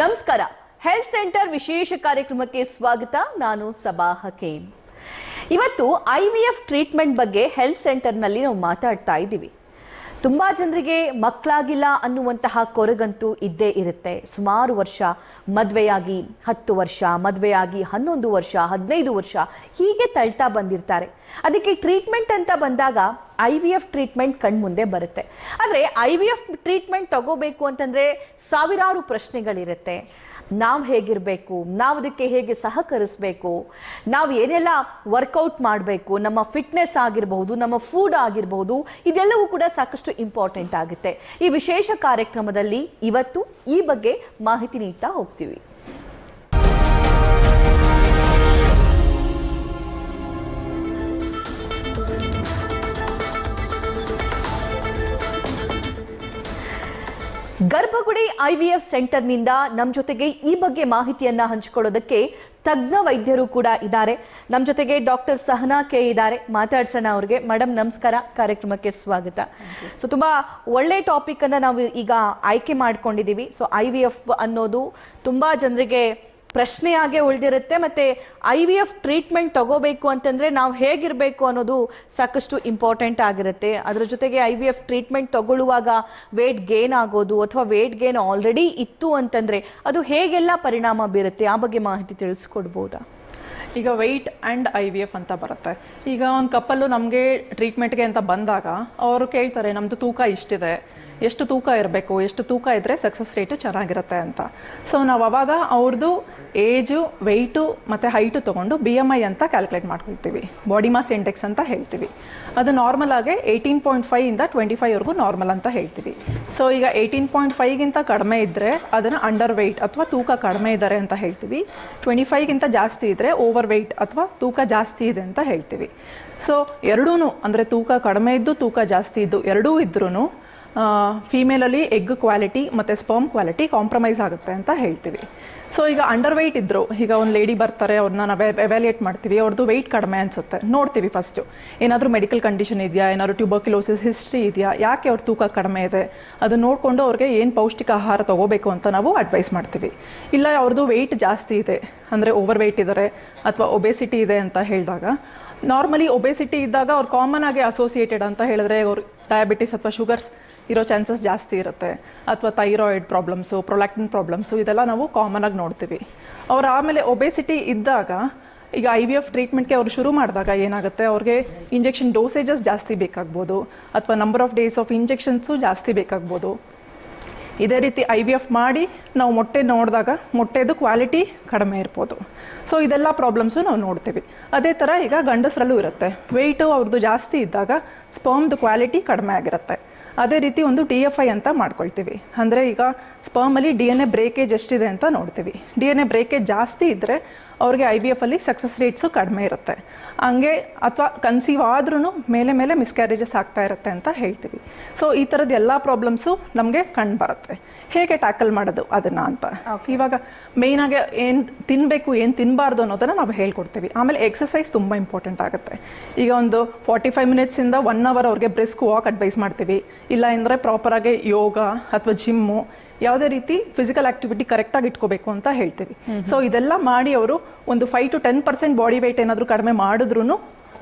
ನಮಸ್ಕಾರ. Health centre ವಿಶೇಷ ಕಾರ್ಯಕ್ರಮಕ್ಕೆ ಸ್ವಾಗತ. ನಾನು ಸಬಾ ಹಕೀಂ. ಇವತ್ತು ಐ ವಿ ಎಫ್ ಟ್ರೀಟ್ಮೆಂಟ್ ಬಗ್ಗೆ ಹೆಲ್ತ್ ಸೆಂಟರ್ನಲ್ಲಿ ನಾವು ಮಾತಾಡ್ತಾ ಇದ್ದೀವಿ. ತುಂಬ ಜನರಿಗೆ ಮಕ್ಕಳಾಗಿಲ್ಲ ಅನ್ನುವಂತಹ ಕೊರಗಂತೂ ಇದ್ದೇ ಇರುತ್ತೆ. ಸುಮಾರು ವರ್ಷ ಮದುವೆಯಾಗಿ ಹತ್ತು ವರ್ಷ, ಮದುವೆಯಾಗಿ ಹನ್ನೊಂದು ವರ್ಷ, ಹದಿನೈದು ವರ್ಷ ಹೀಗೆ ತಳ್ತಾ ಬಂದಿರ್ತಾರೆ. ಅದಕ್ಕೆ ಟ್ರೀಟ್ಮೆಂಟ್ ಅಂತ ಬಂದಾಗ ಐ ವಿ ಎಫ್ ಟ್ರೀಟ್ಮೆಂಟ್ ಕಣ್ಮುಂದೆ ಬರುತ್ತೆ. ಆದರೆ ಐ ವಿ ಎಫ್ ಟ್ರೀಟ್ಮೆಂಟ್ ತಗೋಬೇಕು ಅಂತಂದರೆ ಸಾವಿರಾರು ಪ್ರಶ್ನೆಗಳಿರುತ್ತೆ. ನಾವು ಹೇಗಿರಬೇಕು, ನಾವು ಅದಕ್ಕೆ ಹೇಗೆ ಸಹಕರಿಸಬೇಕು, ನಾವು ಏನೆಲ್ಲ ವರ್ಕೌಟ್ ಮಾಡಬೇಕು, ನಮ್ಮ ಫಿಟ್ನೆಸ್ ಆಗಿರಬಹುದು, ನಮ್ಮ ಫುಡ್ ಆಗಿರಬಹುದು, ಇದೆಲ್ಲವೂ ಕೂಡ ಸಾಕಷ್ಟು ಇಂಪಾರ್ಟೆಂಟ್ ಆಗುತ್ತೆ. ಈ ವಿಶೇಷ ಕಾರ್ಯಕ್ರಮದಲ್ಲಿ ಇವತ್ತು ಈ ಬಗ್ಗೆ ಮಾಹಿತಿ ನೀಡ್ತಾ ಹೋಗ್ತೀವಿ. ಗರ್ಭಗುಡಿ ಐವಿಎಫ್ ಸೆಂಟರ್ನಿಂದ ನಮ್ಮ ಜೊತೆಗೆ ಈ ಬಗ್ಗೆ ಮಾಹಿತಿಯನ್ನ ಹಂಚಿಕೊಳ್ಳೋದಕ್ಕೆ ತಜ್ಞ ವೈದ್ಯರು ಕೂಡ ಇದ್ದಾರೆ. ನಮ್ಮ ಜೊತೆಗೆ ಡಾಕ್ಟರ್ ಸಹನಾ ಕೆ ಇದ್ದಾರೆ. ಮಾತಾಡ್ಸೋಣ ಅವ್ರಿಗೆ. ಮೇಡಮ್ ನಮಸ್ಕಾರ. ಕಾರ್ಯಕ್ರಮಕ್ಕೆ ಸ್ವಾಗತ. ಸೊ, ತುಂಬಾ ಒಳ್ಳೆ ಟಾಪಿಕ್ ಅನ್ನ ನಾವು ಈಗ ಆಯ್ಕೆ ಮಾಡ್ಕೊಂಡಿದೀವಿ ಸೊ ಐ ಅನ್ನೋದು ತುಂಬಾ ಜನರಿಗೆ ಪ್ರಶ್ನೆಯಾಗೆ ಉಳಿದಿರುತ್ತೆ ಮತ್ತೆ ಐ ವಿ ಎಫ್ ಟ್ರೀಟ್ಮೆಂಟ್ ತಗೋಬೇಕು ಅಂತಂದ್ರೆ ನಾವು ಹೇಗಿರಬೇಕು ಅನ್ನೋದು ಸಾಕಷ್ಟು ಇಂಪಾರ್ಟೆಂಟ್ ಆಗಿರುತ್ತೆ. ಅದರ ಜೊತೆಗೆ ಐ ವಿ ಎಫ್ ಟ್ರೀಟ್ಮೆಂಟ್ ತಗೊಳ್ಳುವಾಗ ವೇಟ್ ಗೇನ್ ಆಗೋದು ಅಥವಾ ವೇಟ್ ಗೇನ್ ಆಲ್ರೆಡಿ ಇತ್ತು ಅಂತಂದ್ರೆ ಅದು ಹೇಗೆಲ್ಲ ಪರಿಣಾಮ ಬೀರುತ್ತೆ? ಆ ಬಗ್ಗೆ ಮಾಹಿತಿ ತಿಳಿಸ್ಕೊಡ್ಬೋದಾ? ಈಗ weight and I V F ಅಂತ ಬರುತ್ತೆ. ಈಗ ಒಂದು ಕಪ್ಪಲ್ಲು ನಮಗೆ ಟ್ರೀಟ್ಮೆಂಟ್ಗೆ ಅಂತ ಬಂದಾಗ ಅವರು ಕೇಳ್ತಾರೆ ನಮ್ಮದು ತೂಕ ಇಷ್ಟಿದೆ. ಎಷ್ಟು ತೂಕ ಇರಬೇಕು, ಎಷ್ಟು ತೂಕ ಇದ್ದರೆ ಸಕ್ಸಸ್ ರೇಟು ಚೆನ್ನಾಗಿರುತ್ತೆ ಅಂತ. ಸೊ ನಾವು ಅವಾಗ ಅವ್ರದ್ದು ಏಜು ವೆಯ್ಟು ಮತ್ತು ಹೈಟು ತೊಗೊಂಡು ಬಿ ಎಂ ಐ ಅಂತ ಕ್ಯಾಲ್ಕುಲೇಟ್ ಮಾಡ್ಕೊಳ್ತೀವಿ. ಬಾಡಿ ಮಾಸ್ ಇಂಡೆಕ್ಸ್ ಅಂತ ಹೇಳ್ತೀವಿ. ಅದು ನಾರ್ಮಲ್ ಆಗಿ ಏಯ್ಟೀನ್ ಪಾಯಿಂಟ್ ಫೈವ್ ಇಂದ ಟ್ವೆಂಟಿ ಫೈವ್ವರೆಗೂ ನಾರ್ಮಲ್ ಅಂತ ಹೇಳ್ತೀವಿ. ಸೊ ಈಗ ಏಯ್ಟೀನ್ ಪಾಯಿಂಟ್ ಫೈವ್ಗಿಂತ ಕಡಿಮೆ ಇದ್ದರೆ ಅದನ್ನು ಅಂಡರ್ ವೆಯ್ಟ್ ಅಥವಾ ತೂಕ ಕಡಿಮೆ ಇದ್ದಾರೆ ಅಂತ ಹೇಳ್ತೀವಿ. ಟ್ವೆಂಟಿ ಫೈವ್ಗಿಂತ ಜಾಸ್ತಿ ಇದ್ದರೆ ಓವರ್ ವೆಯ್ಟ್ ಅಥವಾ ತೂಕ ಜಾಸ್ತಿ ಇದೆ ಅಂತ ಹೇಳ್ತೀವಿ. ಸೊ ಎರಡೂ ಅಂದರೆ ತೂಕ ಕಡಿಮೆ ಇದ್ದು ತೂಕ ಜಾಸ್ತಿ ಇದ್ದು ಎರಡೂ ಇದ್ರೂ ಫೀಮೇಲಲ್ಲಿ ಎಗ್ ಕ್ವಾಲಿಟಿ ಮತ್ತು ಸ್ಪರ್ಮ್ ಕ್ವಾಲಿಟಿ ಕಾಂಪ್ರಮೈಸ್ ಆಗುತ್ತೆ ಅಂತ ಹೇಳ್ತೀವಿ. ಸೊ ಈಗ ಅಂಡರ್ ವೆಯ್ಟ್ ಇದ್ದರು ಈಗ ಒಂದು ಲೇಡಿ ಬರ್ತಾರೆ ಅವ್ರನ್ನ ನಾವು ಎವ್ಯಾಲ್ಯೂಯೇಟ್ ಮಾಡ್ತೀವಿ ಅವ್ರದ್ದು ವೆಯ್ಟ್ ಕಡಿಮೆ ಅನಿಸುತ್ತೆ. ನೋಡ್ತೀವಿ ಫಸ್ಟು ಏನಾದರೂ ಮೆಡಿಕಲ್ ಕಂಡೀಷನ್ ಇದೆಯಾ, ಏನಾದರೂ ಟ್ಯೂಬರ್ಕ್ಯುಲೋಸಿಸ್ ಹಿಸ್ಟ್ರಿ ಇದೆಯಾ, ಯಾಕೆ ಅವ್ರ ತೂಕ ಕಡಿಮೆ ಇದೆ ಅದು ನೋಡಿಕೊಂಡು ಅವ್ರಿಗೆ ಏನು ಪೌಷ್ಟಿಕ ಆಹಾರ ತೊಗೋಬೇಕು ಅಂತ ನಾವು ಅಡ್ವೈಸ್ ಮಾಡ್ತೀವಿ. ಇಲ್ಲ ಅವ್ರದ್ದು ವೆಯ್ಟ್ ಜಾಸ್ತಿ ಇದೆ, ಅಂದರೆ ಓವರ್ ವೆಯ್ಟ್ ಇದ್ದಾರೆ ಅಥವಾ ಒಬೆಸಿಟಿ ಇದೆ ಅಂತ ಹೇಳಿದಾಗ ನಾರ್ಮಲಿ ಒಬೆಸಿಟಿ ಇದ್ದಾಗ ಅವ್ರು ಕಾಮನ್ ಆಗಿ ಅಸೋಸಿಯೇಟೆಡ್ ಅಂತ ಹೇಳಿದ್ರೆ, ಅವ್ರು ಡಯಾಬಿಟಿಸ್ ಅಥವಾ ಶುಗರ್ಸ್ ಇರೋ ಚಾನ್ಸಸ್ ಜಾಸ್ತಿ ಇರುತ್ತೆ. ಅಥವಾ ಥೈರಾಯ್ಡ್ ಪ್ರಾಬ್ಲಮ್ಸು ಪ್ರೊಲ್ಯಾಕ್ಟಿನ್ ಪ್ರಾಬ್ಲಮ್ಸು ಇದೆಲ್ಲ ನಾವು ಕಾಮನ್ ಆಗಿ ನೋಡ್ತೀವಿ. ಅವ್ರು ಆಮೇಲೆ ಒಬೆಸಿಟಿ ಇದ್ದಾಗ, ಈಗ ಐ ವಿ ಎಫ್ ಟ್ರೀಟ್ಮೆಂಟ್ಗೆ ಅವ್ರು ಶುರು ಮಾಡಿದಾಗ ಏನಾಗುತ್ತೆ? ಅವ್ರಿಗೆ ಇಂಜೆಕ್ಷನ್ ಡೋಸೇಜಸ್ ಜಾಸ್ತಿ ಬೇಕಾಗ್ಬೋದು. ಅಥವಾ number of days of injections ಜಾಸ್ತಿ ಬೇಕಾಗ್ಬೋದು. ಇದೇ ರೀತಿ ಐ ವಿ ಎಫ್ ಮಾಡಿ ನಾವು ಮೊಟ್ಟೆ ನೋಡಿದಾಗ ಮೊಟ್ಟೆದು ಕ್ವಾಲಿಟಿ ಕಡಿಮೆ ಇರ್ಬೋದು. ಸೊ ಇದೆಲ್ಲ ಪ್ರಾಬ್ಲಮ್ಸು ನಾವು ನೋಡ್ತೀವಿ. ಅದೇ ಥರ ಈಗ ಗಂಡಸರಲ್ಲೂ ಇರುತ್ತೆ. ವೆಯ್ಟು ಅವ್ರದ್ದು ಜಾಸ್ತಿ ಇದ್ದಾಗ ಸ್ಪರ್ಮ್ದು ಕ್ವಾಲಿಟಿ ಕಡಿಮೆ ಆಗಿರುತ್ತೆ. ಅದೇ ರೀತಿ ಒಂದು ಟಿ ಎಫ್ ಐ ಅಂತ ಮಾಡ್ಕೊಳ್ತೀವಿ. ಅಂದರೆ ಈಗ ಸ್ಪರ್ಮಲ್ಲಿ ಡಿ ಎನ್ ಎ ಬ್ರೇಕೇಜ್ ಎಷ್ಟಿದೆ ಅಂತ ನೋಡ್ತೀವಿ. ಡಿ ಎನ್ ಎ ಬ್ರೇಕೇಜ್ ಜಾಸ್ತಿ ಇದ್ದರೆ ಅವ್ರಿಗೆ ಐ ಬಿ ಎಫಲ್ಲಿ ಸಕ್ಸಸ್ ರೇಟ್ಸು ಕಡಿಮೆ ಇರುತ್ತೆ. ಹಂಗೆ ಅಥವಾ ಕನ್ಸೀವ್ ಆದ್ರೂ ಮೇಲೆ ಮೇಲೆ ಮಿಸ್ಕ್ಯಾರೇಜಸ್ ಆಗ್ತಾ ಇರುತ್ತೆ ಅಂತ ಹೇಳ್ತೀವಿ. ಸೊ ಈ ಥರದ ಎಲ್ಲ ಪ್ರಾಬ್ಲಮ್ಸು ನಮಗೆ ಕಂಡು ಬರುತ್ತೆ. ಹೇಗೆ ಟ್ಯಾಕಲ್ ಮಾಡೋದು ಅದನ್ನು ಅಂತ. ಇವಾಗ ಮೇಯ್ನಾಗಿ ಏನು ತಿನ್ನಬೇಕು ಏನು ತಿನ್ನಬಾರ್ದು ಅನ್ನೋದನ್ನು ನಾವು ಹೇಳ್ಕೊಡ್ತೀವಿ. ಆಮೇಲೆ ಎಕ್ಸಸೈಸ್ ತುಂಬ ಇಂಪಾರ್ಟೆಂಟ್ ಆಗುತ್ತೆ. ಈಗ ಒಂದು ಫಾರ್ಟಿ ಫೈವ್ ಮಿನಿಟ್ಸಿಂದ ಒನ್ ಅವರ್ ಅವ್ರಿಗೆ ಬ್ರಿಸ್ಕ್ ವಾಕ್ ಅಡ್ವೈಸ್ ಮಾಡ್ತೀವಿ. ಇಲ್ಲ ಅಂದರೆ ಪ್ರಾಪರಾಗಿ ಯೋಗ ಅಥವಾ ಜಿಮ್ಮು ಯಾವುದೇ ರೀತಿ ಫಿಸಿಕಲ್ ಆಕ್ಟಿವಿಟಿ ಕರೆಕ್ಟಾಗಿ ಇಟ್ಕೋಬೇಕು ಅಂತ ಹೇಳ್ತೀವಿ. ಸೊ ಇದೆಲ್ಲ ಮಾಡಿ ಅವರು ಒಂದು five to ten percent body weight ಏನಾದರೂ ಕಡಿಮೆ ಮಾಡಿದ್ರು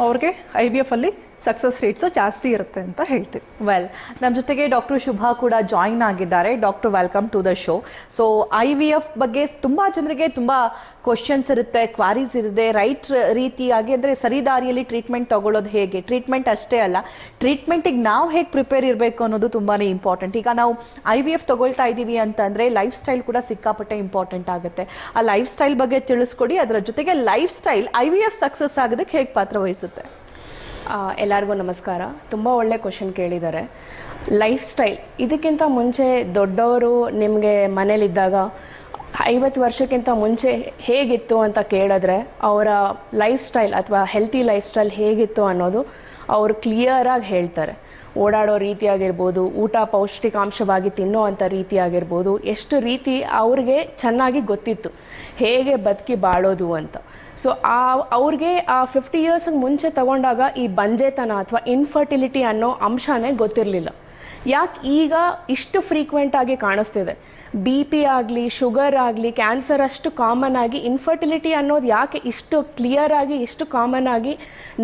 ಅವ್ರಿಗೆ ಐ ವಿ ಎಫ್ ಅಲ್ಲಿ ಸಕ್ಸಸ್ ರೇಟ್ಸು ಜಾಸ್ತಿ ಇರುತ್ತೆ ಅಂತ ಹೇಳ್ತೀವಿ. ವೆಲ್ ನಮ್ಮ ಜೊತೆಗೆ ಡಾಕ್ಟರ್ ಶುಭಾ ಕೂಡ ಜಾಯಿನ್ ಆಗಿದ್ದಾರೆ. Doctor welcome to the show so I V F ಬಗ್ಗೆ ತುಂಬ ಜನರಿಗೆ ತುಂಬ ಕ್ವಶನ್ಸ್ ಇರುತ್ತೆ ಕ್ವಾರೀಸ್ ಇರುತ್ತೆ. ರೈಟ್ ರೀತಿಯಾಗಿ ಅಂದರೆ ಸರಿದಾರಿಯಲ್ಲಿ ಟ್ರೀಟ್ಮೆಂಟ್ ತಗೊಳ್ಳೋದು ಹೇಗೆ? ಟ್ರೀಟ್ಮೆಂಟ್ ಅಷ್ಟೇ ಅಲ್ಲ ಟ್ರೀಟ್ಮೆಂಟಿಗೆ ನಾವು ಹೇಗೆ ಪ್ರಿಪೇರ್ ಇರಬೇಕು ಅನ್ನೋದು ತುಂಬಾ ಇಂಪಾರ್ಟೆಂಟ್ ಈಗ ನಾವು ಐ ವಿ ಎಫ್ ತೊಗೊಳ್ತಾ ಇದ್ದೀವಿ ಅಂತಂದರೆ ಲೈಫ್ ಸ್ಟೈಲ್ ಕೂಡ ಸಿಕ್ಕಾಪಟ್ಟೆ ಇಂಪಾರ್ಟೆಂಟ್ ಆಗುತ್ತೆ. ಆ ಲೈಫ್ ಸ್ಟೈಲ್ ಬಗ್ಗೆ ತಿಳಿಸ್ಕೊಡಿ. ಅದರ ಜೊತೆಗೆ life style I V F success ಆಗೋದಕ್ಕೆ ಹೇಗೆ ಪಾತ್ರ ವಹಿಸುತ್ತೆ? ಎಲ್ಲರಿಗೂ ನಮಸ್ಕಾರ. ತುಂಬ ಒಳ್ಳೆ ಕ್ವಶನ್ ಕೇಳಿದ್ದಾರೆ. ಲೈಫ್ ಸ್ಟೈಲ್ ಇದಕ್ಕಿಂತ ಮುಂಚೆ ದೊಡ್ಡವರು ನಿಮಗೆ ಮನೇಲಿದ್ದಾಗ ಐವತ್ತು ವರ್ಷಕ್ಕಿಂತ ಮುಂಚೆ ಹೇಗಿತ್ತು ಅಂತ ಕೇಳಿದ್ರೆ ಅವರ ಲೈಫ್ ಸ್ಟೈಲ್ ಅಥವಾ ಹೆಲ್ತಿ ಲೈಫ್ ಸ್ಟೈಲ್ ಹೇಗಿತ್ತು ಅನ್ನೋದು ಅವರು ಕ್ಲಿಯರಾಗಿ ಹೇಳ್ತಾರೆ. ಓಡಾಡೋ ರೀತಿ ಆಗಿರ್ಬೋದು, ಊಟ ಪೌಷ್ಟಿಕಾಂಶವಾಗಿ ತಿನ್ನೋ ಅಂಥ ರೀತಿ ಆಗಿರ್ಬೋದು, ಎಷ್ಟು ರೀತಿ ಅವ್ರಿಗೆ ಚೆನ್ನಾಗಿ ಗೊತ್ತಿತ್ತು. ಹೇಗೆ ಬದುಕಿ ಬಾಳೋದು ಅಂತ. ಸೊ ಆ ಅವ್ರಿಗೆ ಆ ಫಿಫ್ಟಿ ಇಯರ್ಸ್ಗೆ ಮುಂಚೆ ತಗೊಂಡಾಗ ಈ ಬಂಜೆತನ ಅಥವಾ ಇನ್ಫರ್ಟಿಲಿಟಿ ಅನ್ನೋ ಅಂಶನೇ ಗೊತ್ತಿರಲಿಲ್ಲ. ಯಾಕೆ ಈಗ ಇಷ್ಟು ಫ್ರೀಕ್ವೆಂಟ್ ಆಗಿ ಕಾಣಿಸ್ತಿದೆ? ಬಿ ಪಿ ಆಗಲಿ ಶುಗರ್ ಆಗಲಿ ಕ್ಯಾನ್ಸರ್ ಅಷ್ಟು ಕಾಮನ್ ಆಗಿ ಇನ್ಫರ್ಟಿಲಿಟಿ ಅನ್ನೋದು ಯಾಕೆ ಇಷ್ಟು ಕ್ಲಿಯರ್ ಆಗಿ, ಇಷ್ಟು ಕಾಮನ್ ಆಗಿ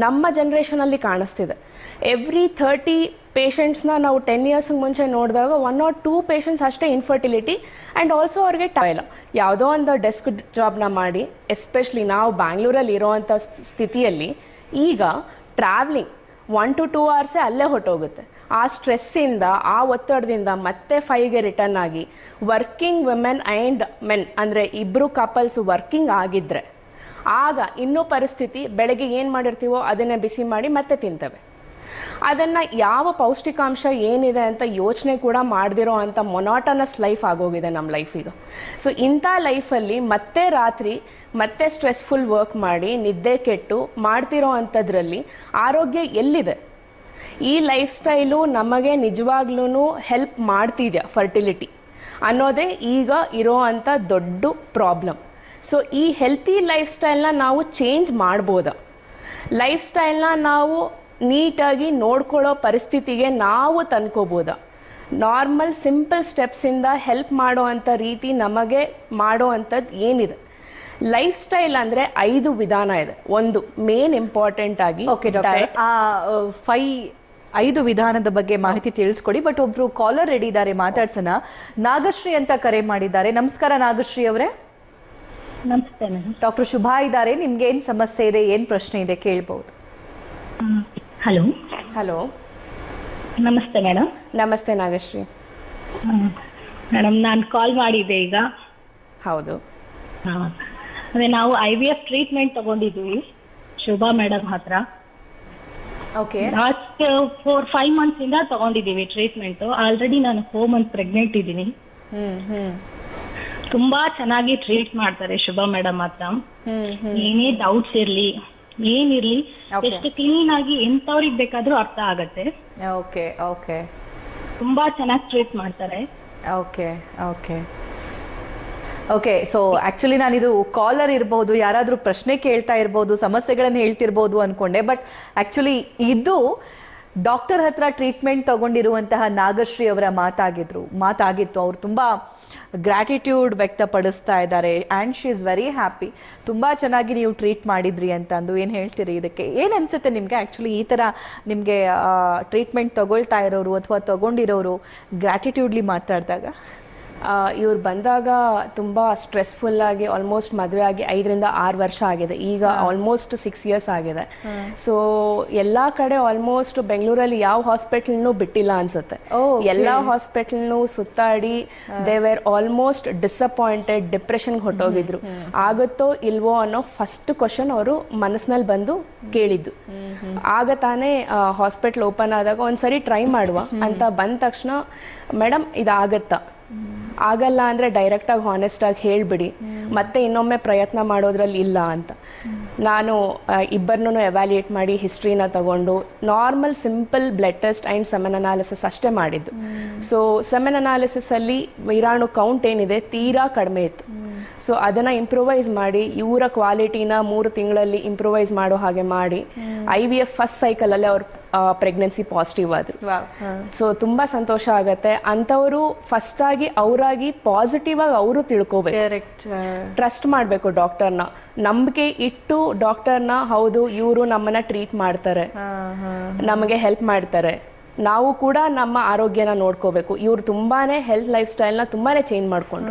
ನಮ್ಮ ಜನ್ರೇಷನಲ್ಲಿ ಕಾಣಿಸ್ತಿದೆ? ಎವ್ರಿ ಥರ್ಟಿ ಪೇಷಂಟ್ಸ್ನ ನಾವು ಟೆನ್ ಇಯರ್ಸ್ಗೆ ಮುಂಚೆ ನೋಡಿದಾಗ ಒನ್ ಆರ್ ಟೂ ಪೇಷಂಟ್ಸ್ ಅಷ್ಟೇ ಇನ್ಫರ್ಟಿಲಿಟಿ ಆ್ಯಂಡ್ ಆಲ್ಸೋ ಅವ್ರಿಗೆ ಟೈಲ್ ಯಾವುದೋ ಒಂದು ಡೆಸ್ಕ್ ಜಾಬ್ನ ಮಾಡಿ ಎಸ್ಪೆಷಲಿ ನಾವು ಬ್ಯಾಂಗ್ಳೂರಲ್ಲಿ ಇರೋವಂಥ ಸ್ಥಿತಿಯಲ್ಲಿ ಈಗ ಟ್ರಾವ್ಲಿಂಗ್ ಒನ್ ಟು ಟೂ ಅವರ್ಸೇ ಅಲ್ಲೇ ಹೊಟ್ಟೋಗುತ್ತೆ ಆ ಸ್ಟ್ರೆಸ್ಸಿಂದ ಆ ಒತ್ತಡದಿಂದ ಮತ್ತೆ ಫೈವ್ಗೆ ರಿಟರ್ನ್ ಆಗಿ ವರ್ಕಿಂಗ್ ವಿಮೆನ್ ಆ್ಯಂಡ್ ಮೆನ್ ಅಂದರೆ ಇಬ್ಬರು ಕಪಲ್ಸ್ ವರ್ಕಿಂಗ್ ಆಗಿದ್ರೆ, ಆಗ ಇನ್ನೂ ಪರಿಸ್ಥಿತಿ ಬೆಳಗ್ಗೆ ಏನು ಮಾಡಿರ್ತೀವೋ ಅದನ್ನೇ ಬಿಸಿ ಮಾಡಿ ಮತ್ತೆ ತಿಂತೇವೆ. ಅದನ್ನು ಯಾವ ಪೌಷ್ಟಿಕಾಂಶ ಏನಿದೆ ಅಂತ ಯೋಚನೆ ಕೂಡ ಮಾಡದಿರೋ ಅಂಥ ಮೊನಾಟನಸ್ ಲೈಫ್ ಆಗೋಗಿದೆ ನಮ್ಮ ಲೈಫಿಗೆ ಸೊ ಇಂಥ ಲೈಫಲ್ಲಿ ಮತ್ತೆ ರಾತ್ರಿ ಮತ್ತೆ ಸ್ಟ್ರೆಸ್ಫುಲ್ ವರ್ಕ್ ಮಾಡಿ, ನಿದ್ದೆ ಕೆಟ್ಟು ಮಾಡ್ತಿರೋ ಅಂಥದ್ರಲ್ಲಿ ಆರೋಗ್ಯ ಎಲ್ಲಿದೆ? ಈ ಲೈಫ್ ಸ್ಟೈಲು ನಮಗೆ ನಿಜವಾಗ್ಲೂ ಹೆಲ್ಪ್ ಮಾಡ್ತಿದ್ಯಾ ಫರ್ಟಿಲಿಟಿ ಅನ್ನೋದೇ ಈಗ ಇರೋ ಅಂಥ ದೊಡ್ಡ ಪ್ರಾಬ್ಲಮ್ ಸೊ ಈ ಹೆಲ್ತಿ ಲೈಫ್ ಸ್ಟೈಲ್ನ ನಾವು ಚೇಂಜ್ ಮಾಡ್ಬೋದ? ಲೈಫ್ ಸ್ಟೈಲ್ನ ನಾವು ನೀಟಾಗಿ ನೋಡ್ಕೊಳ್ಳೋ ಪರಿಸ್ಥಿತಿಗೆ ನಾವು ತಂದ್ಕೋಬೋದ. ನಾರ್ಮಲ್ ಸಿಂಪಲ್ ಸ್ಟೆಪ್ಸಿಂದ ಹೆಲ್ಪ್ ಮಾಡೋ ಅಂಥ ರೀತಿ ನಮಗೆ ಮಾಡೋ ಅಂಥದ್ದು ಏನಿದೆ. ಲೈಫ್ ಸ್ಟೈಲ್ ಅಂದ್ರೆ ಐದು ವಿಧಾನ ಇದೆ. ಒಂದು ಮೇನ್ ಇಂಪಾರ್ಟೆಂಟ್ ಆಗಿ ಓಕೆ ಡಾಕ್ಟರ್ ಆ ಫೈ ಐದು ವಿಧಾನದ ಬಗ್ಗೆ ಮಾಹಿತಿ ತಿಳಿಸ್ಕೊಡಿ ಬಟ್ ಒಬ್ರು ಕಾಲರ್ ರೆಡಿ ಇದ್ದಾರೆ ಮಾತಾಡ್ಸೋಣ. ನಾಗಶ್ರೀ ಅಂತ ಕರೆ ಮಾಡಿದ್ದಾರೆ. ನಮಸ್ಕಾರ ನಾಗಶ್ರೀ ಅವರೇ. ಡಾಕ್ಟರ್ ಶುಭಾ ಇದ್ದಾರೆ. ನಿಮ್ಗೆ ಏನ್ ಸಮಸ್ಯೆ ಇದೆ ಏನ್ ಪ್ರಶ್ನೆ ಇದೆ ಕೇಳ್ಬಹುದು ಹಲೋ. ಹಲೋ. ನಮಸ್ತೆ ಮೇಡಮ್. ನಮಸ್ತೆ ನಾಗಶ್ರೀ. ಮೇಡಮ್ ನಾನು ಕಾಲ್ ಮಾಡಿದ್ದೆ ಈಗ. ಹೌದು. ಹಾ. ಅದೇ ನಾವು ಐ ವಿ ಎಫ್ ಟ್ರೀಟ್ಮೆಂಟ್ ತಗೊಂಡಿದ್ದೀವಿ ಶುಭಾ ಮೇಡಮ್ ಹತ್ರ. Okay last four five months ಇಂದ ತಗೊಂಡಿದ್ದೀವಿ ಟ್ರೀಟ್ಮೆಂಟ್ ಆಲ್ರೆಡಿ ನಾನು ಫೋರ್ ಮಂತ್ ಪ್ರೆಗ್ನೆಂಟ್ ಇದ್ದೀನಿ. ಹ್ಮ್ ಹ್ಮ್. ತುಂಬಾ ಚೆನ್ನಾಗಿ ಟ್ರೀಟ್ ಮಾಡ್ತಾರೆ ಶುಭಾ ಮೇಡಮ್ ಹತ್ರ. ಹ್ಮ್ ಏನೇ ಡೌಟ್ಸ್ ಇರ್ಲಿ ಏನಿರ್ಲಿ Okay. ಎಷ್ಟು ಕ್ಲೀನ್ ಆಗಿ ಎಂತವ್ರಿಗೆ ಬೇಕಾದ್ರೂ ಅರ್ಥ ಆಗತ್ತೆ. ಓಕೆ ಓಕೆ ತುಂಬಾ ಚೆನ್ನಾಗಿ ಟ್ರೀಟ್ ಮಾಡ್ತಾರೆ. Okay okay okay so actually ನಾನಿದು caller ಇರ್ಬೋದು ಯಾರಾದರೂ ಪ್ರಶ್ನೆ ಕೇಳ್ತಾ ಇರ್ಬೋದು ಸಮಸ್ಯೆಗಳನ್ನು ಹೇಳ್ತಿರ್ಬೋದು ಅನ್ಕೊಂಡೆ ಬಟ್ ಆಕ್ಚುಲಿ ಇದು ಡಾಕ್ಟರ್ ಹತ್ರ ಟ್ರೀಟ್ಮೆಂಟ್ ತಗೊಂಡಿರುವಂತಹ ನಾಗಶ್ರೀ ಅವರ ಮಾತಾಗಿದ್ರು ಮಾತಾಗಿತ್ತು. ಅವ್ರು ತುಂಬ ಗ್ರ್ಯಾಟಿಟ್ಯೂಡ್ ವ್ಯಕ್ತಪಡಿಸ್ತಾ ಇದ್ದಾರೆ. And she is very happy ತುಂಬ ಚೆನ್ನಾಗಿ ನೀವು ಟ್ರೀಟ್ ಮಾಡಿದ್ರಿ ಅಂತ ಅಂದು ಏನು ಹೇಳ್ತೀರಿ ಇದಕ್ಕೆ? ಏನು ಅನಿಸುತ್ತೆ ನಿಮಗೆ ಆ್ಯಕ್ಚುಲಿ ಈ ಥರ ನಿಮಗೆ ಟ್ರೀಟ್ಮೆಂಟ್ ತಗೊಳ್ತಾ ಇರೋರು ಅಥವಾ ತೊಗೊಂಡಿರೋರು ಗ್ರ್ಯಾಟಿಟ್ಯೂಡ್ಲಿ ಮಾತಾಡಿದಾಗ? ಇವ್ರು ಬಂದಾಗ ತುಂಬ ಸ್ಟ್ರೆಸ್ಫುಲ್ ಆಗಿ ಆಲ್ಮೋಸ್ಟ್ ಮದುವೆ ಆಗಿ ಐದರಿಂದ ಆರು ವರ್ಷ ಆಗಿದೆ. ಈಗ ಆಲ್ಮೋಸ್ಟ್ ಸಿಕ್ಸ್ ಇಯರ್ಸ್ ಆಗಿದೆ. ಸೊ ಎಲ್ಲ ಕಡೆ ಆಲ್ಮೋಸ್ಟ್ ಬೆಂಗಳೂರಲ್ಲಿ ಯಾವ ಹಾಸ್ಪಿಟಲ್ನು ಬಿಟ್ಟಿಲ್ಲ ಅನ್ಸುತ್ತೆ. ಎಲ್ಲ ಹಾಸ್ಪಿಟಲ್ನು ಸುತ್ತಾಡಿ ದೇ ವೇರ್ ಆಲ್ಮೋಸ್ಟ್ ಡಿಸಪಾಯಿಂಟೆಡ್ ಡಿಪ್ರೆಷನ್ಗೆ ಹೊಟ್ಟೋಗಿದ್ರು ಆಗುತ್ತೋ ಇಲ್ವೋ ಅನ್ನೋ ಫಸ್ಟ್ ಕ್ವಶನ್ ಅವರು ಮನಸ್ಸಿನಲ್ಲಿ ಬಂದು ಕೇಳಿದ್ದು. ಆಗ ತಾನೇ ಹಾಸ್ಪಿಟ್ಲ್ ಓಪನ್ ಆದಾಗ ಒಂದ್ಸರಿ ಟ್ರೈ ಮಾಡುವ ಅಂತ ಬಂದ ತಕ್ಷಣ ಮೇಡಮ್ ಇದಾಗತ್ತಾ? ಆಗಲ್ಲ ಅಂದರೆ ಡೈರೆಕ್ಟಾಗಿ ಹಾನೆಸ್ಟಾಗಿ ಹೇಳಿಬಿಡಿ. ಮತ್ತೆ ಇನ್ನೊಮ್ಮೆ ಪ್ರಯತ್ನ ಮಾಡೋದ್ರಲ್ಲಿ ಇಲ್ಲ ಅಂತ. ನಾನು ಇಬ್ಬರನ್ನೂ ಎವ್ಯಾಲ್ಯೂಯೇಟ್ ಮಾಡಿ ಹಿಸ್ಟ್ರಿನ ತಗೊಂಡು normal simple blood test and semen analysis ಅಷ್ಟೇ ಮಾಡಿದ್ದು. ಸೊ ಸೆಮೆನ್ ಅನಾಲಿಸಿಸಲ್ಲಿ ವೈರಾಣು ಕೌಂಟ್ ಏನಿದೆ, ತೀರಾ ಕಡಿಮೆ ಇತ್ತು. ಸೊ ಅದನ್ನ ಇಂಪ್ರೂವೈಸ್ ಮಾಡಿ ಇವರ ಕ್ವಾಲಿಟಿನ ಮೂರು ತಿಂಗಳಲ್ಲಿ ಇಂಪ್ರೂವೈಸ್ ಮಾಡೋ ಹಾಗೆ ಮಾಡಿ ಐ ವಿ ಎಫ್ ಫಸ್ಟ್ ಸೈಕಲಲ್ಲೇ ಅವ್ರ ಪ್ರೆಗ್ನೆನ್ಸಿ ಪಾಸಿಟಿವ್ ಆದರು. ಸೊ ತುಂಬಾ ಸಂತೋಷ ಆಗತ್ತೆ. ಫಸ್ಟ್ ಆಗಿ ಅವರಾಗಿ ಪಾಸಿಟಿವ್ ಆಗಿ ಅವರು ತಿಳ್ಕೊಬೇಕು. ಟ್ರಸ್ಟ್ ಮಾಡಬೇಕು ಡಾಕ್ಟರ್ನ ನಂಬಿಕೆ ಇಟ್ಟು ಡಾಕ್ಟರ್ನ ಹೌದು ಇವರು ನಮ್ಮನ್ನ ಟ್ರೀಟ್ ಮಾಡ್ತಾರೆ. ನಮಗೆ ಹೆಲ್ಪ್ ಮಾಡ್ತಾರೆ. ನಾವು ಕೂಡ ನಮ್ಮ ಆರೋಗ್ಯನ ನೋಡ್ಕೋಬೇಕು. ಇವ್ರು ತುಂಬಾನೇ ಹೆಲ್ತ್ ಲೈಫ್ ಸ್ಟೈಲ್ನ ತುಂಬಾನೇ ಚೇಂಜ್ ಮಾಡ್ಕೊಂಡು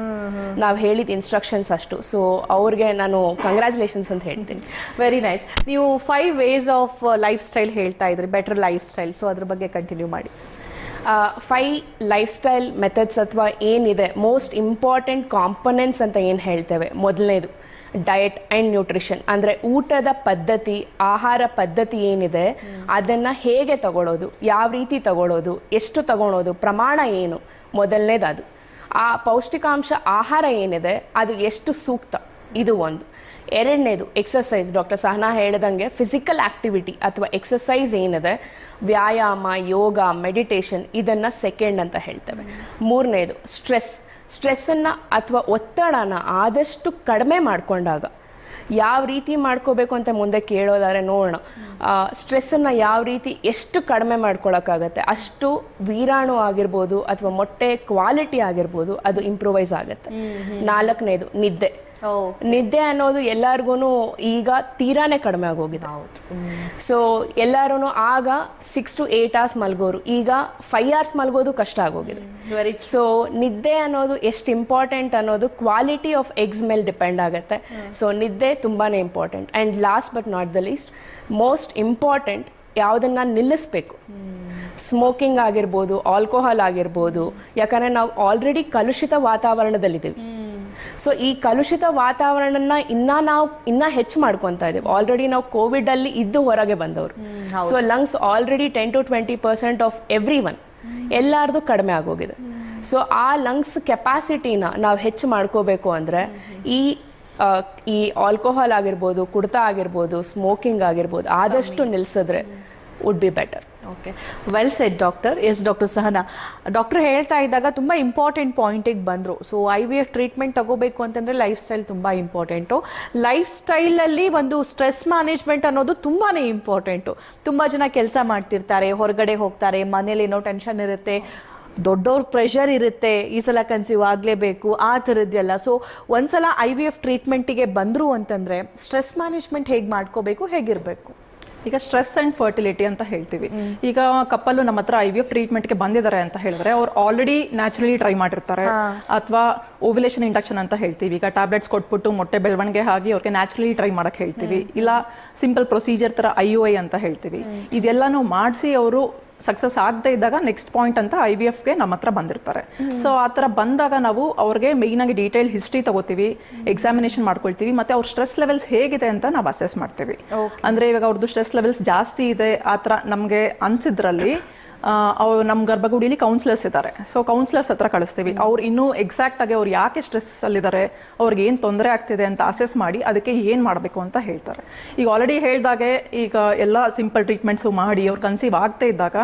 ನಾವು ಹೇಳಿದ ಇನ್ಸ್ಟ್ರಕ್ಷನ್ಸ್ ಅಷ್ಟು. ಸೊ ಅವ್ರಿಗೆ ನಾನು ಕಂಗ್ರ್ಯಾಚುಲೇಷನ್ಸ್ ಅಂತ ಹೇಳ್ತೀನಿ. ವೆರಿ ನೈಸ್ ನೀವು five ways of lifestyle ಹೇಳ್ತಾ ಇದ್ರಿ. ಬೆಟರ್ ಲೈಫ್ ಸ್ಟೈಲ್ ಸೊ ಅದ್ರ ಬಗ್ಗೆ ಕಂಟಿನ್ಯೂ ಮಾಡಿ. ಫೈ ಲೈಫ್ ಸ್ಟೈಲ್ ಮೆಥಡ್ಸ್ ಅಥವಾ ಏನಿದೆ ಮೋಸ್ಟ್ ಇಂಪಾರ್ಟೆಂಟ್ ಕಾಂಪೊನೆಂಟ್ಸ್ ಅಂತ ಏನು ಹೇಳ್ತೇವೆ? ಮೊದಲನೇದು. ಡಯಟ್ ಆ್ಯಂಡ್ ನ್ಯೂಟ್ರಿಷನ್ ಅಂದರೆ ಊಟದ ಪದ್ಧತಿ, ಆಹಾರ ಪದ್ಧತಿ ಏನಿದೆ, ಅದನ್ನು ಹೇಗೆ ತಗೊಳ್ಳೋದು ಯಾವ ರೀತಿ ತಗೊಳ್ಳೋದು ಎಷ್ಟು ತಗೊಳ್ಳೋದು ಪ್ರಮಾಣ ಏನು? ಮೊದಲನೇದು ಅದು ಆ ಪೌಷ್ಟಿಕಾಂಶ ಆಹಾರ ಏನಿದೆ, ಅದು ಎಷ್ಟು ಸೂಕ್ತ? ಇದು ಒಂದು. ಎರಡನೇದು ಎಕ್ಸಸೈಸ್ ಡಾಕ್ಟರ್ ಸಹನಾ ಹೇಳ್ದಂಗೆ ಫಿಸಿಕಲ್ ಆಕ್ಟಿವಿಟಿ ಅಥವಾ ಎಕ್ಸಸೈಸ್ ಏನಿದೆ, ವ್ಯಾಯಾಮ, ಯೋಗ ಮೆಡಿಟೇಷನ್ ಇದನ್ನು ಸೆಕೆಂಡ್ ಅಂತ ಹೇಳ್ತೇವೆ. ಮೂರನೇದು ಸ್ಟ್ರೆಸ್ ಸ್ಟ್ರೆಸ್ಸನ್ನು ಅಥವಾ ಒತ್ತಡನ ಆದಷ್ಟು ಕಡಿಮೆ ಮಾಡಿಕೊಂಡಾಗ ಯಾವ ರೀತಿ ಮಾಡ್ಕೋಬೇಕು ಅಂತ ಮುಂದೆ ಕೇಳೋದಾದ್ರೆ ನೋಡೋಣ. ಸ್ಟ್ರೆಸ್ಸನ್ನು ಯಾವ ರೀತಿ ಎಷ್ಟು ಕಡಿಮೆ ಮಾಡ್ಕೊಳಕ್ಕಾಗತ್ತೆ ಅಷ್ಟು ವೀರಾಣು ಆಗಿರ್ಬೋದು ಅಥವಾ ಮೊಟ್ಟೆ ಕ್ವಾಲಿಟಿ ಆಗಿರ್ಬೋದು ಅದು ಇಂಪ್ರೂವೈಸ್ ಆಗುತ್ತೆ. ನಾಲ್ಕನೇದು ನಿದ್ದೆ. ನಿದ್ದೆ ಅನ್ನೋದು ಎಲ್ಲಾರ್ಗು ಈಗ ತೀರಾನೇ ಕಡಿಮೆ ಆಗೋಗಿದೆ. ಸೊ ಎಲ್ಲರೂ ಆಗ ಸಿಕ್ಸ್ ಟು ಏಟ್ ಅವರ್ಸ್ ಮಲ್ಗೋರು. ಈಗ ಫೈವ್ ಅವರ್ಸ್ ಮಲಗೋದು ಕಷ್ಟ ಆಗೋಗಿದೆ. ವೆರಿ ಸೊ ನಿದ್ದೆ ಅನ್ನೋದು ಎಷ್ಟು ಇಂಪಾರ್ಟೆಂಟ್ ಅನ್ನೋದು ಕ್ವಾಲಿಟಿ ಆಫ್ ಎಗ್ಸ್ ಮೇಲೆ ಡಿಪೆಂಡ್ ಆಗುತ್ತೆ. ಸೊ ನಿದ್ದೆ ತುಂಬಾ important and last but not the least most important ಯಾವುದನ್ನ ನಿಲ್ಲಿಸ್ಬೇಕು. ಸ್ಮೋಕಿಂಗ್ ಆಗಿರ್ಬೋದು ಆಲ್ಕೋಹಾಲ್ ಆಗಿರ್ಬೋದು ಯಾಕಂದರೆ ನಾವು ಆಲ್ರೆಡಿ ಕಲುಷಿತ ವಾತಾವರಣದಲ್ಲಿದ್ದೀವಿ. ಸೊ ಈ ಕಲುಷಿತ ವಾತಾವರಣನ ಇನ್ನ ನಾವು ಇನ್ನ ಹೆಚ್ಚು ಮಾಡ್ಕೊತಾ ಇದ್ದೀವಿ. ಆಲ್ರೆಡಿ ನಾವು ಕೋವಿಡ್ ಅಲ್ಲಿ ಇದ್ದು ಹೊರಗೆ ಬಂದವರು. So lungs already ten to twenty percent of everyone ಎಲ್ಲಾರ್ದು ಕಡಿಮೆ ಆಗೋಗಿದೆ. ಸೊ ಆ ಲಂಗ್ಸ್ ಕೆಪಾಸಿಟಿನ ನಾವು ಹೆಚ್ಚು ಮಾಡ್ಕೋಬೇಕು ಅಂದ್ರೆ ಈ ಈ ಆಲ್ಕೋಹಾಲ್ ಆಗಿರ್ಬೋದು ಕುಡ್ತಾ ಆಗಿರ್ಬೋದು ಸ್ಮೋಕಿಂಗ್ ಆಗಿರ್ಬೋದು ಆದಷ್ಟು ನಿಲ್ಸಿದ್ರೆ would be better okay well said doctor yes doctor Sahana doctor ಹೇಳ್ತಾ ಇದ್ದಾಗ ತುಂಬ ಇಂಪಾರ್ಟೆಂಟ್ ಪಾಯಿಂಟಿಗೆ ಬಂದರು. So I V F treatment ತಗೋಬೇಕು ಅಂತಂದರೆ ಲೈಫ್ ಸ್ಟೈಲ್ ತುಂಬ ಇಂಪಾರ್ಟೆಂಟು ಲೈಫ್ ಸ್ಟೈಲಲ್ಲಿ ಒಂದು ಸ್ಟ್ರೆಸ್ ಮ್ಯಾನೇಜ್ಮೆಂಟ್ ಅನ್ನೋದು ತುಂಬಾ ಇಂಪಾರ್ಟೆಂಟು ತುಂಬ ಜನ ಕೆಲಸ ಮಾಡ್ತಿರ್ತಾರೆ, ಹೊರಗಡೆ ಹೋಗ್ತಾರೆ, ಮನೇಲಿ ಏನೋ ಟೆನ್ಷನ್ ಇರುತ್ತೆ ದೊಡ್ಡವ್ರ ಪ್ರೆಷರ್ ಇರುತ್ತೆ, ಈ ಸಲ ಕನ್ಸೀವ್ ಆಗಲೇಬೇಕು, ಆ ಥರದ್ದೆಲ್ಲ ಸೊ ಒಂದ್ಸಲ ಐ ವಿ ಎಫ್ ಟ್ರೀಟ್ಮೆಂಟಿಗೆ ಬಂದರು ಅಂತಂದರೆ ಸ್ಟ್ರೆಸ್ ಮ್ಯಾನೇಜ್ಮೆಂಟ್ ಹೇಗೆ ಮಾಡ್ಕೋಬೇಕು, ಹೇಗಿರಬೇಕು? ಈಗ ಸ್ಟ್ರೆಸ್ ಅಂಡ್ ಫರ್ಟಿಲಿಟಿ ಅಂತ ಹೇಳ್ತೀವಿ. ಈಗ ಕಪ್ಪಲು ನಮ್ಮ ಹತ್ರ ಐ ವಿ ಎಫ್ ಟ್ರೀಟ್ಮೆಂಟ್ಗೆ ಬಂದಿದ್ದಾರೆ ಅಂತ ಹೇಳಿದ್ರೆ ಅವ್ರು ಆಲ್ರೆಡಿ ನ್ಯಾಚುರಲಿ ಟ್ರೈ ಮಾಡಿರ್ತಾರೆ. ಅಥವಾ ಓವ್ಯುಲೇಷನ್ ಇಂಡಕ್ಷನ್ ಅಂತ ಹೇಳ್ತೀವಿ. ಈಗ ಟ್ಯಾಬ್ಲೆಟ್ಸ್ ಕೊಟ್ಬಿಟ್ಟು ಮೊಟ್ಟೆ ಬೆಳವಣಿಗೆ ಆಗಿ ಅವ್ರಿಗೆ ನ್ಯಾಚುರಲಿ ಟ್ರೈ ಮಾಡಕ್ ಹೇಳ್ತೀವಿ. ಇಲ್ಲ ಸಿಂಪಲ್ ಪ್ರೊಸೀಜರ್ ತರ ಐ ಐ ಅಂತ ಹೇಳ್ತೀವಿ. ಇದೆಲ್ಲಾನು ಮಾಡಿಸಿ ಅವರು ಸಕ್ಸಸ್ ಆಗದೆ ಇದ್ದಾಗ ನೆಕ್ಸ್ಟ್ ಪಾಯಿಂಟ್ ಅಂತ ಐ ವಿ ಎಫ್ಗೆ ನಮ್ಮ ಹತ್ರ ಬಂದಿರ್ತಾರೆ. ಸೊ ಆ ಥರ ಬಂದಾಗ ನಾವು ಅವ್ರಿಗೆ ಮೇಯ್ನ್ ಆಗಿ ಡೀಟೇಲ್ ಹಿಸ್ಟ್ರಿ ತಗೋತೀವಿ ಎಕ್ಸಾಮಿನೇಷನ್ ಮಾಡ್ಕೊಳ್ತೀವಿ ಮತ್ತೆ ಅವ್ರ ಸ್ಟ್ರೆಸ್ ಲೆವೆಲ್ಸ್ ಹೇಗಿದೆ ಅಂತ ನಾವು ಅಸೆಸ್ ಮಾಡ್ತೀವಿ. ಅಂದ್ರೆ ಇವಾಗ ಅವ್ರದ್ದು ಸ್ಟ್ರೆಸ್ ಲೆವೆಲ್ಸ್ ಜಾಸ್ತಿ ಇದೆ ಆ ಥರ ನಮಗೆ ಅನ್ಸಿದ್ರಲ್ಲಿ ಅವ್ರು ನಮ್ಮ ಗರ್ಭಗುಡಿಲಿ ಕೌನ್ಸಿಲರ್ಸ್ ಇದ್ದಾರೆ. ಸೊ ಕೌನ್ಸಿಲರ್ಸ್ ಹತ್ರ ಕಳಿಸ್ತೀವಿ. ಅವ್ರು ಇನ್ನೂ ಎಕ್ಸಾಕ್ಟ್ ಆಗಿ ಅವ್ರು ಯಾಕೆ ಸ್ಟ್ರೆಸ್ ಅಲ್ಲಿದ್ದಾರೆ ಅವ್ರಿಗೆ ಏನು ತೊಂದರೆ ಆಗ್ತಿದೆ ಅಂತ ಅಸೆಸ್ ಮಾಡಿ ಅದಕ್ಕೆ ಏನು ಮಾಡಬೇಕು ಅಂತ ಹೇಳ್ತಾರೆ. ಈಗ ಆಲ್ರೆಡಿ ಹೇಳಿದಾಗೆ ಈಗ ಎಲ್ಲ ಸಿಂಪಲ್ ಟ್ರೀಟ್ಮೆಂಟ್ಸು ಮಾಡಿ ಅವ್ರು ಕನ್ಸೀವ್ ಆಗ್ತಾ ಇದ್ದಾಗ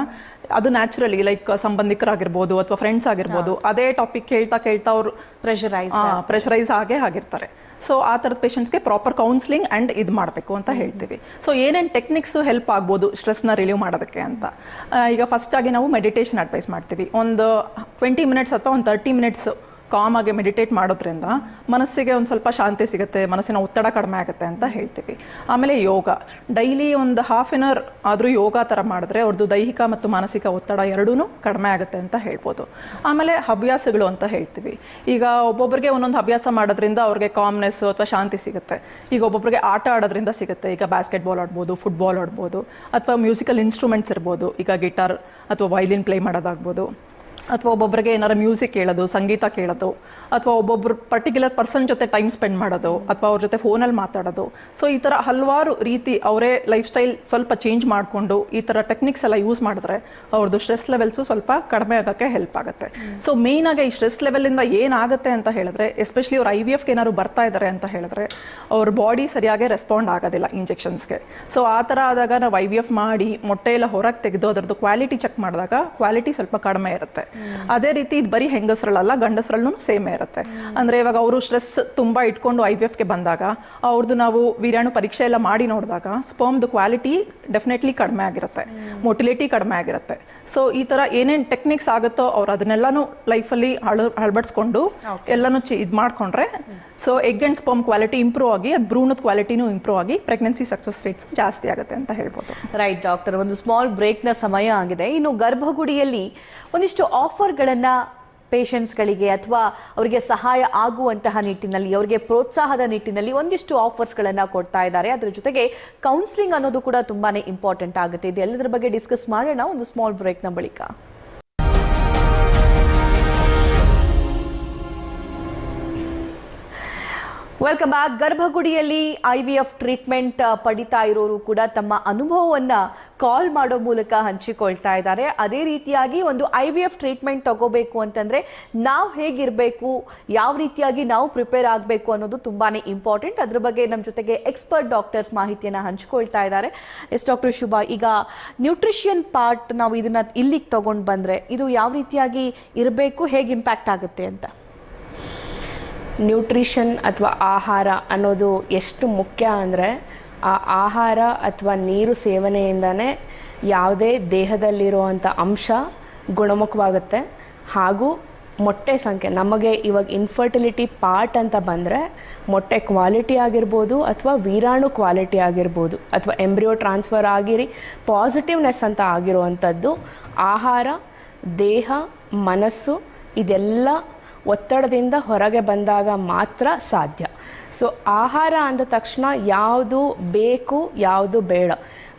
ಅದು ನ್ಯಾಚುರಲಿ ಲೈಕ್ ಸಂಬಂಧಿಕರಾಗಿರ್ಬೋದು ಅಥವಾ ಫ್ರೆಂಡ್ಸ್ ಆಗಿರ್ಬೋದು ಅದೇ ಟಾಪಿಕ್ ಕೇಳ್ತಾ ಕೇಳ್ತಾ ಅವ್ರು ಪ್ರೆಷರೈಸ್ ಪ್ರೆಷರೈಸ್ ಆಗೇ ಆಗಿರ್ತಾರೆ. ಸೊ ಆ ಥರದ ಪೇಷಂಟ್ಸ್ಗೆ ಪ್ರಾಪರ್ ಕೌನ್ಸಿಲಿಂಗ್ ಆ್ಯಂಡ್ ಇದು ಮಾಡಬೇಕು ಅಂತ ಹೇಳ್ತೀವಿ. ಸೊ ಏನೇನು ಟೆಕ್ನಿಕ್ಸು ಹೆಲ್ಪ್ ಆಗ್ಬೋದು ಸ್ಟ್ರೆಸ್ನ ರಿಲೀವ್ ಮಾಡೋದಕ್ಕೆ ಅಂತ? ಈಗ ಫಸ್ಟ್ ಆಗಿ ನಾವು ಮೆಡಿಟೇಷನ್ ಅಡ್ವೈಸ್ ಮಾಡ್ತೀವಿ. ಒಂದು ಟ್ವೆಂಟಿ ಮಿನಿಟ್ಸ್ ಅಥವಾ ಒಂದು ತರ್ಟಿ ಮಿನಿಟ್ಸ್ ಕಾಮ್ ಆಗಿ ಮೆಡಿಟೇಟ್ ಮಾಡೋದ್ರಿಂದ ಮನಸ್ಸಿಗೆ ಒಂದು ಸ್ವಲ್ಪ ಶಾಂತಿ ಸಿಗುತ್ತೆ, ಮನಸ್ಸಿನ ಒತ್ತಡ ಕಡಿಮೆ ಆಗುತ್ತೆ ಅಂತ ಹೇಳ್ತೀವಿ. ಆಮೇಲೆ ಯೋಗ. ಡೈಲಿ ಒಂದು ಹಾಫ್ ಆನ್ ಅವರ್ ಆದರೂ ಯೋಗ ಥರ ಮಾಡಿದ್ರೆ ಅವ್ರದ್ದು ದೈಹಿಕ ಮತ್ತು ಮಾನಸಿಕ ಒತ್ತಡ ಎರಡೂ ಕಡಿಮೆ ಆಗುತ್ತೆ ಅಂತ ಹೇಳ್ಬೋದು. ಆಮೇಲೆ ಹವ್ಯಾಸಗಳು ಅಂತ ಹೇಳ್ತೀವಿ. ಈಗ ಒಬ್ಬೊಬ್ಬರಿಗೆ ಒಂದೊಂದು ಹವ್ಯಾಸ ಮಾಡೋದ್ರಿಂದ ಅವ್ರಿಗೆ ಕಾಮ್ನೆಸ್ ಅಥವಾ ಶಾಂತಿ ಸಿಗುತ್ತೆ. ಈಗ ಒಬ್ಬೊಬ್ಬರಿಗೆ ಆಟ ಆಡೋದ್ರಿಂದ ಸಿಗುತ್ತೆ. ಈಗ ಬ್ಯಾಸ್ಕೆಟ್ಬಾಲ್ ಆಡ್ಬೋದು ಫುಟ್ಬಾಲ್ ಆಡ್ಬೋದು, ಅಥವಾ ಮ್ಯೂಸಿಕಲ್ ಇನ್ಸ್ಟ್ರೂಮೆಂಟ್ಸ್ ಇರ್ಬೋದು. ಈಗ ಗಿಟಾರ್ ಅಥವಾ ವೈಲಿನ್ ಪ್ಲೇ ಮಾಡೋದಾಗ್ಬೋದು. ಅಥವಾ ಒಬ್ಬೊಬ್ಬರಿಗೆ ಏನಾರು ಮ್ಯೂಸಿಕ್ ಕೇಳೋದು ಸಂಗೀತ ಕೇಳೋದು, ಅಥವಾ ಒಬ್ಬೊಬ್ರು ಪರ್ಟಿಕ್ಯುಲರ್ ಪರ್ಸನ್ ಜೊತೆ ಟೈಮ್ ಸ್ಪೆಂಡ್ ಮಾಡೋದು, ಅಥವಾ ಅವ್ರ ಜೊತೆ ಫೋನಲ್ಲಿ ಮಾತಾಡೋದು. ಸೊ ಈ ಥರ ಹಲವಾರು ರೀತಿ ಅವರೇ ಲೈಫ್ ಸ್ಟೈಲ್ ಸ್ವಲ್ಪ ಚೇಂಜ್ ಮಾಡಿಕೊಂಡು ಈ ಥರ ಟೆಕ್ನಿಕ್ಸ್ ಎಲ್ಲ ಯೂಸ್ ಮಾಡಿದ್ರೆ ಅವ್ರದ್ದು ಸ್ಟ್ರೆಸ್ ಲೆವೆಲ್ಸು ಸ್ವಲ್ಪ ಕಡಿಮೆ ಆಗೋಕ್ಕೆ ಹೆಲ್ಪ್ ಆಗುತ್ತೆ. ಸೊ ಮೇಯ್ನಾಗಿ ಈ ಸ್ಟ್ರೆಸ್ ಲೆವೆಲಿಂದ ಏನಾಗುತ್ತೆ ಅಂತ ಹೇಳಿದ್ರೆ ಎಸ್ಪೆಷಲಿ ಅವ್ರ ಐ ವಿ ಎಫ್ಗೆ ಏನಾದ್ರು ಬರ್ತಾ ಇದ್ದಾರೆ ಅಂತ ಹೇಳಿದ್ರೆ, ಅವ್ರ ಬಾಡಿ ಸರಿಯಾಗಿ ರೆಸ್ಪಾಂಡ್ ಆಗೋದಿಲ್ಲ ಇಂಜೆಕ್ಷನ್ಸ್ಗೆ ಸೊ ಆ ಥರ ಆದಾಗ ನಾವು ಐ ವಿ ಎಫ್ ಮಾಡಿ ಮೊಟ್ಟೆ ಎಲ್ಲ ಹೊರಗೆ ತೆಗೆದು ಅದರದ್ದು ಕ್ವಾಲಿಟಿ ಚೆಕ್ ಮಾಡಿದಾಗ ಕ್ವಾಲಿಟಿ ಸ್ವಲ್ಪ ಕಡಿಮೆ ಇರುತ್ತೆ. ಅದೇ ರೀತಿ ಇದು ಬರೀ ಹೆಂಗಸರಲ್ಲ ಗಂಡಸರಲ್ಲೂ ಸೇಮೇ ಇರುತ್ತೆ. ಅಂದ್ರೆ ಇವಾಗ ಅವರು ಸ್ಟ್ರೆಸ್ ತುಂಬಾ ಇಟ್ಕೊಂಡು ಐ ವಿ ಎಫ್ಗೆ ಬಂದಾಗ ಅವ್ರದ್ದು ನಾವು ವೀರ್ಯಾಣು ಪರೀಕ್ಷೆ ಎಲ್ಲ ಮಾಡಿ ನೋಡಿದಾಗ ಸ್ಪರ್ಮ್ದು ಕ್ವಾಲಿಟಿ ಡೆಫಿನೆಟ್ಲಿ ಕಡಿಮೆ ಆಗಿರುತ್ತೆ. ಮೊಟಿಲಿಟಿ ಕಡಿಮೆ ಆಗಿರುತ್ತೆ. ಸೊ ಈ ಥರ ಏನೇನು ಟೆಕ್ನಿಕ್ಸ್ ಆಗುತ್ತೋ ಅವ್ರು ಅದನ್ನೆಲ್ಲನೂ ಲೈಫಲ್ಲಿ ಅಳ ಅಳವಡಿಸ್ಕೊಂಡು ಎಲ್ಲಾನು ಇದು ಮಾಡ್ಕೊಂಡ್ರೆ so egg and sperm quality improve ಆಗಿ ಅದು ಭ್ರೂಣದ ಕ್ವಾಲಿಟಿನೂ ಇಂಪ್ರೂವ್ ಆಗಿ ಪ್ರೆಗ್ನೆನ್ಸಿ ಸಕ್ಸಸ್ ರೇಟ್ಸ್ ಜಾಸ್ತಿ ಆಗುತ್ತೆ ಅಂತ ಹೇಳ್ಬೋದು. ರೈಟ್ ಡಾಕ್ಟರ್ ಒಂದು ಸ್ಮಾಲ್ ಬ್ರೇಕ್ನ ಸಮಯ ಆಗಿದೆ. ಇನ್ನು ಗರ್ಭಗುಡಿಯಲ್ಲಿ ಒಂದಿಷ್ಟು ಆಫರ್ಗಳನ್ನು ಪೇಷಂಟ್ಸ್ಗಳಿಗೆ ಅಥವಾ ಅವರಿಗೆ ಸಹಾಯ ಆಗುವಂತಹ ನಿಟ್ಟಿನಲ್ಲಿ, ಅವರಿಗೆ ಪ್ರೋತ್ಸಾಹದ ನಿಟ್ಟಿನಲ್ಲಿ ಒಂದಿಷ್ಟು ಆಫರ್ಸ್ಗಳನ್ನು ಕೊಡ್ತಾ ಇದ್ದಾರೆ. ಅದರ ಜೊತೆಗೆ ಕೌನ್ಸಿಲಿಂಗ್ ಅನ್ನೋದು ಕೂಡ ತುಂಬಾನೇ ಇಂಪಾರ್ಟೆಂಟ್ ಆಗುತ್ತೆ. ಇದೆಲ್ಲದರ ಬಗ್ಗೆ ಡಿಸ್ಕಸ್ ಮಾಡೋಣ. ಒಂದು ಸ್ಮಾಲ್ ಬ್ರೇಕ್ನ ಬಳಿಕ. Welcome back. ಗರ್ಭಗುಡಿಯಲ್ಲಿ I V F treatment ಪಡಿತಾ ಇರೋರು ಕೂಡ ತಮ್ಮ ಅನುಭವವನ್ನು ಕಾಲ್ ಮಾಡೋ ಮೂಲಕ ಹಂಚಿಕೊಳ್ತಾ ಇದ್ದಾರೆ. ಅದೇ ರೀತಿಯಾಗಿ ಒಂದು ಐ ವಿ ಎಫ್ ಟ್ರೀಟ್ಮೆಂಟ್ ತಗೋಬೇಕು ಅಂತಂದರೆ ನಾವು ಹೇಗಿರಬೇಕು, ಯಾವ ರೀತಿಯಾಗಿ ನಾವು ಪ್ರಿಪೇರ್ ಆಗಬೇಕು ಅನ್ನೋದು ತುಂಬಾ ಇಂಪಾರ್ಟೆಂಟ್. ಅದ್ರ ಬಗ್ಗೆ ನಮ್ಮ ಜೊತೆಗೆ ಎಕ್ಸ್ಪರ್ಟ್ ಡಾಕ್ಟರ್ಸ್ ಮಾಹಿತಿಯನ್ನು ಹಂಚಿಕೊಳ್ತಾ ಇದ್ದಾರೆ. ಎಸ್, ಡಾಕ್ಟರ್ ಶುಭ, ಈಗ ನ್ಯೂಟ್ರಿಷಿಯನ್ ಪಾರ್ಟ್ ನಾವು ಇದನ್ನು ಇಲ್ಲಿಗೆ ತೊಗೊಂಡು ಬಂದರೆ ಇದು ಯಾವ ರೀತಿಯಾಗಿ ಇರಬೇಕು, ಹೇಗೆ ಇಂಪ್ಯಾಕ್ಟ್ ಆಗುತ್ತೆ ಅಂತ? ನ್ಯೂಟ್ರಿಷನ್ ಅಥವಾ ಆಹಾರ ಅನ್ನೋದು ಎಷ್ಟು ಮುಖ್ಯ ಅಂದರೆ ಆ ಆಹಾರ ಅಥವಾ ನೀರು ಸೇವನೆಯಿಂದನೇ ಯಾವುದೇ ದೇಹದಲ್ಲಿರುವಂಥ ಅಂಶ ಗುಣಮುಖವಾಗುತ್ತೆ. ಹಾಗೂ ಮೊಟ್ಟೆ ಸಂಖ್ಯೆ, ನಮಗೆ ಇವಾಗ ಇನ್ಫರ್ಟಿಲಿಟಿ ಪಾರ್ಟ್ ಅಂತ ಬಂದರೆ ಮೊಟ್ಟೆ ಕ್ವಾಲಿಟಿ ಆಗಿರ್ಬೋದು ಅಥವಾ ವೀರಾಣು ಕ್ವಾಲಿಟಿ ಆಗಿರ್ಬೋದು. ಅಥವಾ ಎಂಬ್ರಿಯೋ ಟ್ರಾನ್ಸ್ಫರ್ ಆಗಿರಿ ಪಾಸಿಟಿವ್ನೆಸ್ ಅಂತ ಆಗಿರುವಂಥದ್ದು ಆಹಾರ, ದೇಹ, ಮನಸ್ಸು, ಇದೆಲ್ಲ ಒತ್ತಡದಿಂದ ಹೊರಗೆ ಬಂದಾಗ ಮಾತ್ರ ಸಾಧ್ಯ. ಸೊ ಆಹಾರ ಅಂದ ತಕ್ಷಣ ಯಾವುದು ಬೇಕು, ಯಾವುದು ಬೇಡ.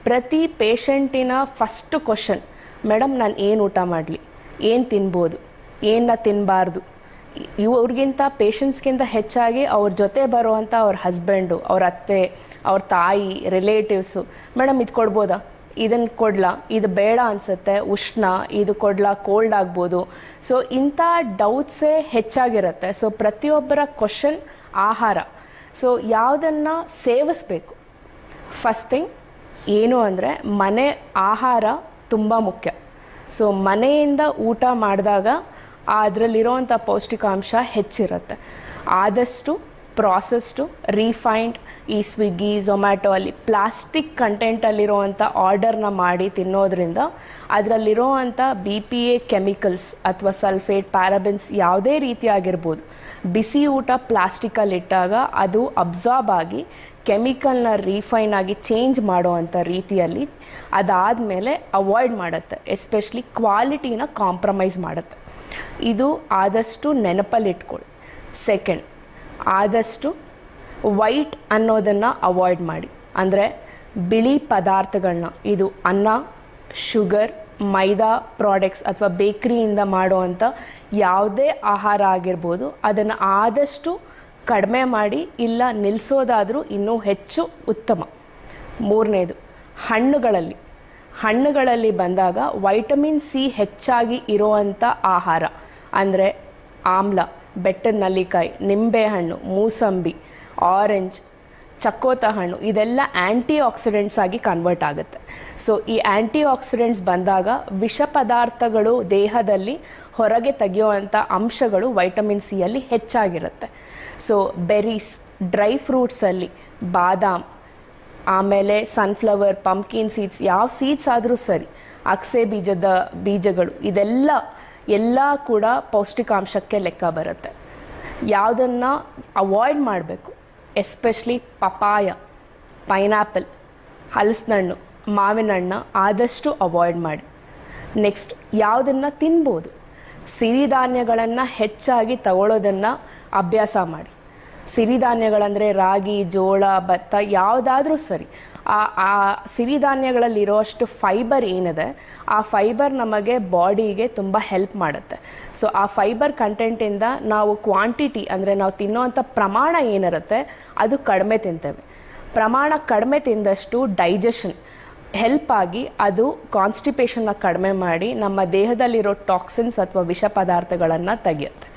ಪ್ರತಿ ಪೇಷಂಟಿನ ಫಸ್ಟ್ ಕ್ವಶನ್ ಮೇಡಮ್, ನಾನು ಏನು ಊಟ ಮಾಡಲಿ? ಏನು ತಿನ್ಬೋದು? ಏನನ್ನ ತಿನ್ನಬಾರ್ದು ಇವ್ರಿಗಿಂತ ಪೇಷಂಟ್ಸ್ಗಿಂತ ಹೆಚ್ಚಾಗಿ ಅವ್ರ ಜೊತೆ ಬರುವಂಥ ಅವ್ರ ಹಸ್ಬೆಂಡು ಅವ್ರ ಅತ್ತೆ, ಅವ್ರ ತಾಯಿ ರಿಲೇಟಿವ್ಸು ಮೇಡಮ್, ಇದು ಕೊಡ್ಬೋದಾ? ಇದನ್ನು ಕೊಡ್ಲಾ, ಇದು ಬೇಡ ಅನಿಸುತ್ತೆ, ಉಷ್ಣ, ಇದು ಕೊಡ್ಲಾ ಕೋಲ್ಡ್ ಆಗ್ಬೋದು. ಸೊ ಇಂಥ ಡೌಟ್ಸೇ ಹೆಚ್ಚಾಗಿರುತ್ತೆ. ಸೊ ಪ್ರತಿಯೊಬ್ಬರ ಕ್ವಶನ್ ಆಹಾರ. ಸೊ ಯಾವುದನ್ನು ಸೇವಿಸ್ಬೇಕು? ಫಸ್ಟ್ ಥಿಂಗ್ ಏನು ಅಂದರೆ, ಮನೆ ಆಹಾರ ತುಂಬ ಮುಖ್ಯ. ಸೊ ಮನೆಯಿಂದ ಊಟ ಮಾಡಿದಾಗ ಅದರಲ್ಲಿರೋವಂಥ ಪೌಷ್ಟಿಕಾಂಶ ಹೆಚ್ಚಿರುತ್ತೆ. ಆದಷ್ಟು ಪ್ರಾಸೆಸ್ಡು ರೀಫೈನ್ಡ್ ಈ ಸ್ವಿಗ್ಗಿ ಝೊಮ್ಯಾಟೊ ಅಲ್ಲಿ ಪ್ಲಾಸ್ಟಿಕ್ ಕಂಟೆಂಟಲ್ಲಿರುವಂಥ ಆರ್ಡರ್ನ ಮಾಡಿ ತಿನ್ನೋದ್ರಿಂದ ಅದರಲ್ಲಿರೋವಂಥ ಬಿ ಪಿ ಎ ಕೆಮಿಕಲ್ಸ್ ಅಥವಾ ಸಲ್ಫೇಟ್ ಪ್ಯಾರಾಬಿನ್ಸ್ ಯಾವುದೇ ರೀತಿ ಆಗಿರ್ಬೋದು, ಬಿಸಿ ಊಟ ಪ್ಲಾಸ್ಟಿಕಲ್ಲಿ ಇಟ್ಟಾಗ ಅದು ಅಬ್ಸಾರ್ಬ್ ಆಗಿ ಕೆಮಿಕಲ್ನ ರೀಫೈನ್ ಆಗಿ ಚೇಂಜ್ ಮಾಡುವಂಥ ರೀತಿಯಲ್ಲಿ ಅದಾದಮೇಲೆ ಅವಾಯ್ಡ್ ಮಾಡುತ್ತೆ ಎಸ್ಪೆಷಲಿ ಕ್ವಾಲಿಟಿನ ಕಾಂಪ್ರಮೈಸ್ ಮಾಡುತ್ತೆ. ಇದು ಆದಷ್ಟು ನೆನಪಲ್ಲಿಟ್ಕೊಳ್ಳಿ ಸೆಕೆಂಡ್ ಆದಷ್ಟು ವೈಟ್ ಅನ್ನೋದನ್ನು ಅವಾಯ್ಡ್ ಮಾಡಿ. ಅಂದರೆ ಬಿಳಿ ಪದಾರ್ಥಗಳನ್ನ ಇದು ಅನ್ನ, ಶುಗರ್, ಮೈದಾ ಪ್ರಾಡಕ್ಟ್ಸ್ ಅಥವಾ ಬೇಕ್ರಿಯಿಂದ ಮಾಡುವಂಥ ಯಾವುದೇ ಆಹಾರ ಆಗಿರ್ಬೋದು, ಅದನ್ನು ಆದಷ್ಟು ಕಡಿಮೆ ಮಾಡಿ, ಇಲ್ಲ ನಿಲ್ಲಿಸೋದಾದರೂ ಇನ್ನೂ ಹೆಚ್ಚು ಉತ್ತಮ. ಮೂರನೇದು, ಹಣ್ಣುಗಳಲ್ಲಿ. ಹಣ್ಣುಗಳಲ್ಲಿ ಬಂದಾಗ ವೈಟಮಿನ್ ಸಿ ಹೆಚ್ಚಾಗಿ ಇರುವಂಥ ಆಹಾರ. ಅಂದರೆ ಆಮ್ಲ, ಬೆಟ್ಟದ ನಲ್ಲಿಕಾಯಿ, ನಿಂಬೆಹಣ್ಣು, ಮೂಸಂಬಿ ಆರೆಂಜ್ ಚಕ್ಕೋತ ಹಣ್ಣು ಇದೆಲ್ಲ ಆ್ಯಂಟಿ ಆಕ್ಸಿಡೆಂಟ್ಸ್ ಆಗಿ ಕನ್ವರ್ಟ್ ಆಗುತ್ತೆ. ಸೊ ಈ ಆ್ಯಂಟಿ ಆಕ್ಸಿಡೆಂಟ್ಸ್ ಬಂದಾಗ ವಿಷ ಪದಾರ್ಥಗಳು ದೇಹದಲ್ಲಿ ಹೊರಗೆ ತೆಗೆಯುವಂಥ ಅಂಶಗಳು ವೈಟಮಿನ್ ಸಿಯಲ್ಲಿ ಹೆಚ್ಚಾಗಿರುತ್ತೆ. ಸೊ ಬೆರೀಸ್ ಡ್ರೈ ಫ್ರೂಟ್ಸಲ್ಲಿ ಬಾದಾಮ್, ಆಮೇಲೆ ಸನ್ಫ್ಲವರ್ ಪಂಪ್ಕಿನ್ ಸೀಡ್ಸ್ ಯಾವ ಸೀಡ್ಸ್ ಆದರೂ ಸರಿ, ಅಕ್ಸೆ ಬೀಜದ ಬೀಜಗಳು, ಇದೆಲ್ಲ, ಎಲ್ಲ ಕೂಡ ಪೌಷ್ಟಿಕಾಂಶಕ್ಕೆ ಲೆಕ್ಕ ಬರುತ್ತೆ. ಯಾವುದನ್ನು ಅವಾಯ್ಡ್ ಮಾಡಬೇಕು ಎಸ್ಪೆಷಲಿ ಪಪಾಯ ಪೈನಾಪಲ್ ಹಲಸಿನಣ್ಣು ಮಾವಿನ ಹಣ್ಣು ಆದಷ್ಟು ಅವಾಯ್ಡ್ ಮಾಡಿ. ನೆಕ್ಸ್ಟ್ ಯಾವುದನ್ನು ತಿನ್ಬೋದು? ಸಿರಿಧಾನ್ಯಗಳನ್ನು ಹೆಚ್ಚಾಗಿ ತಗೊಳ್ಳೋದನ್ನು ಅಭ್ಯಾಸ ಮಾಡಿ. ಸಿರಿಧಾನ್ಯಗಳಂದರೆ ರಾಗಿ, ಜೋಳ, ಭತ್ತ ಯಾವುದಾದ್ರೂ ಸರಿ. ಆ ಆ ಸಿರಿಧಾನ್ಯಗಳಲ್ಲಿರೋಷ್ಟು ಫೈಬರ್ ಏನಿದೆ, ಆ ಫೈಬರ್ ನಮಗೆ ಬಾಡಿಗೆ ತುಂಬ ಹೆಲ್ಪ್ ಮಾಡುತ್ತೆ. ಸೊ ಆ ಫೈಬರ್ ಕಂಟೆಂಟಿಂದ ನಾವು ಕ್ವಾಂಟಿಟಿ ಅಂದರೆ ನಾವು ತಿನ್ನುವಂಥ ಪ್ರಮಾಣ ಏನಿರುತ್ತೆ, ಅದು ಕಡಿಮೆ ತಿಂತೇವೆ. ಪ್ರಮಾಣ ಕಡಿಮೆ ತಿಂದಷ್ಟು ಡೈಜೆಷನ್ ಹೆಲ್ಪ್ ಆಗಿ ಅದು ಕಾನ್ಸ್ಟಿಪೇಷನ್ನ ಕಡಿಮೆ ಮಾಡಿ ನಮ್ಮ ದೇಹದಲ್ಲಿರೋ ಟಾಕ್ಸಿನ್ಸ್ ಅಥವಾ ವಿಷ ಪದಾರ್ಥಗಳನ್ನು ತೆಗೆಯುತ್ತೆ.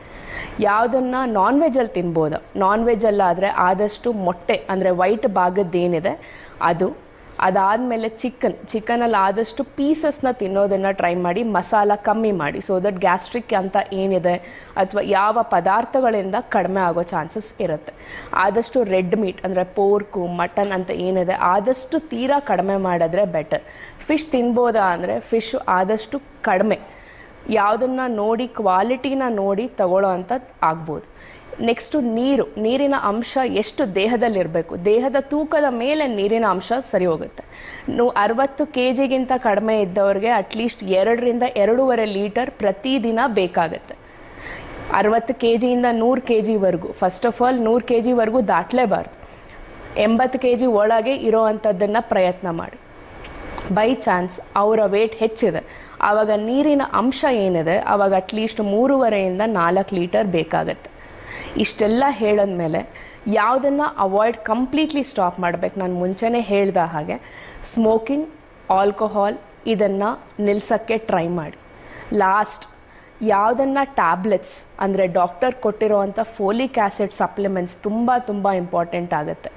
ಯಾವುದನ್ನು ನಾನ್ ವೆಜ್ಜಲ್ಲಿ ತಿನ್ಬೋದು ನಾನ್ ವೆಜ್ಜಲ್ಲಾದರೆ ಆದಷ್ಟು ಮೊಟ್ಟೆ ಅಂದರೆ ವೈಟ್ ಭಾಗದ್ದೇನಿದೆ ಅದು. ಅದಾದಮೇಲೆ ಚಿಕನ್ ಚಿಕನಲ್ಲಿ ಆದಷ್ಟು ಪೀಸಸ್ನ ತಿನ್ನೋದನ್ನು ಟ್ರೈ ಮಾಡಿ, ಮಸಾಲ ಕಮ್ಮಿ ಮಾಡಿ ಸೊ ದಟ್ ಗ್ಯಾಸ್ಟ್ರಿಕ್ ಅಂತ ಏನಿದೆ ಅಥವಾ ಯಾವ ಪದಾರ್ಥಗಳಿಂದ ಕಡಿಮೆ ಆಗೋ ಚಾನ್ಸಸ್ ಇರುತ್ತೆ. ಆದಷ್ಟು ರೆಡ್ ಮೀಟ್ ಅಂದರೆ ಪೋರ್ಕು ಮಟನ್ ಅಂತ ಏನಿದೆ, ಆದಷ್ಟು ತೀರಾ ಕಡಿಮೆ ಮಾಡಿದ್ರೆ ಬೆಟರ್ ಫಿಶ್ ತಿನ್ಬೋದಾ ಅಂದರೆ ಫಿಶ್ ಆದಷ್ಟು ಕಡಿಮೆ. ಯಾವುದನ್ನು ನೋಡಿ ಕ್ವಾಲಿಟಿನ ನೋಡಿ ತಗೊಳ್ಳೋ ಅಂತ ಆಗ್ಬೋದು. ನೆಕ್ಸ್ಟು ನೀರು, ನೀರಿನ ಅಂಶ ಎಷ್ಟು ದೇಹದಲ್ಲಿರಬೇಕು? ದೇಹದ ತೂಕದ ಮೇಲೆ ನೀರಿನ ಅಂಶ ಸರಿ ಹೋಗುತ್ತೆ. ನೀವು ಅರವತ್ತು ಕೆ ಜಿಗಿಂತ ಕಡಿಮೆ ಇದ್ದವ್ರಿಗೆ ಅಟ್ಲೀಸ್ಟ್ ಎರಡರಿಂದ ಎರಡೂವರೆ ಲೀಟರ್ ಪ್ರತಿದಿನ ಬೇಕಾಗುತ್ತೆ. ಅರವತ್ತು ಕೆ ಜಿಯಿಂದ ನೂರು ಕೆ ಜಿವರೆಗೂ ಫಸ್ಟ್ ಆಫ್ ಆಲ್ ನೂರು ಕೆ ಜಿವರೆಗೂ ದಾಟಲೇಬಾರ್ದು. ಎಂಬತ್ತು ಕೆ ಜಿ ಒಳಗೆ ಇರೋ ಅಂಥದ್ದನ್ನು ಪ್ರಯತ್ನ ಮಾಡಿ. ಬೈ ಚಾನ್ಸ್ ಅವರ ವೇಟ್ ಹೆಚ್ಚಿದೆ. ಆವಾಗ ನೀರಿನ ಅಂಶ ಏನಿದೆ? ಆವಾಗ ಅಟ್ಲೀಸ್ಟ್ ಮೂರುವರೆಯಿಂದ ನಾಲ್ಕು ಲೀಟರ್ ಬೇಕಾಗತ್ತೆ. ಇಷ್ಟೆಲ್ಲ ಹೇಳಿದ್ಮೇಲೆ ಯಾವುದನ್ನು ಅವಾಯ್ಡ್ ಕಂಪ್ಲೀಟ್ಲಿ ಸ್ಟಾಪ್ ಮಾಡಬೇಕು. ನಾನು ಮುಂಚೆನೇ ಹೇಳಿದ ಹಾಗೆ ಸ್ಮೋಕಿಂಗ್ ಆಲ್ಕೋಹಾಲ್ ಇದನ್ನು ನಿಲ್ಸೋಕ್ಕೆ ಟ್ರೈ ಮಾಡಿ. ಲಾಸ್ಟ್ ಯಾವುದನ್ನು ಟ್ಯಾಬ್ಲೆಟ್ಸ್ ಅಂದರೆ ಡಾಕ್ಟರ್ ಕೊಟ್ಟಿರೋವಂಥ ಫೋಲಿಕ್ ಆ್ಯಸಿಡ್ ಸಪ್ಲಿಮೆಂಟ್ಸ್ ತುಂಬ ತುಂಬ ಇಂಪಾರ್ಟೆಂಟ್ ಆಗುತ್ತೆ.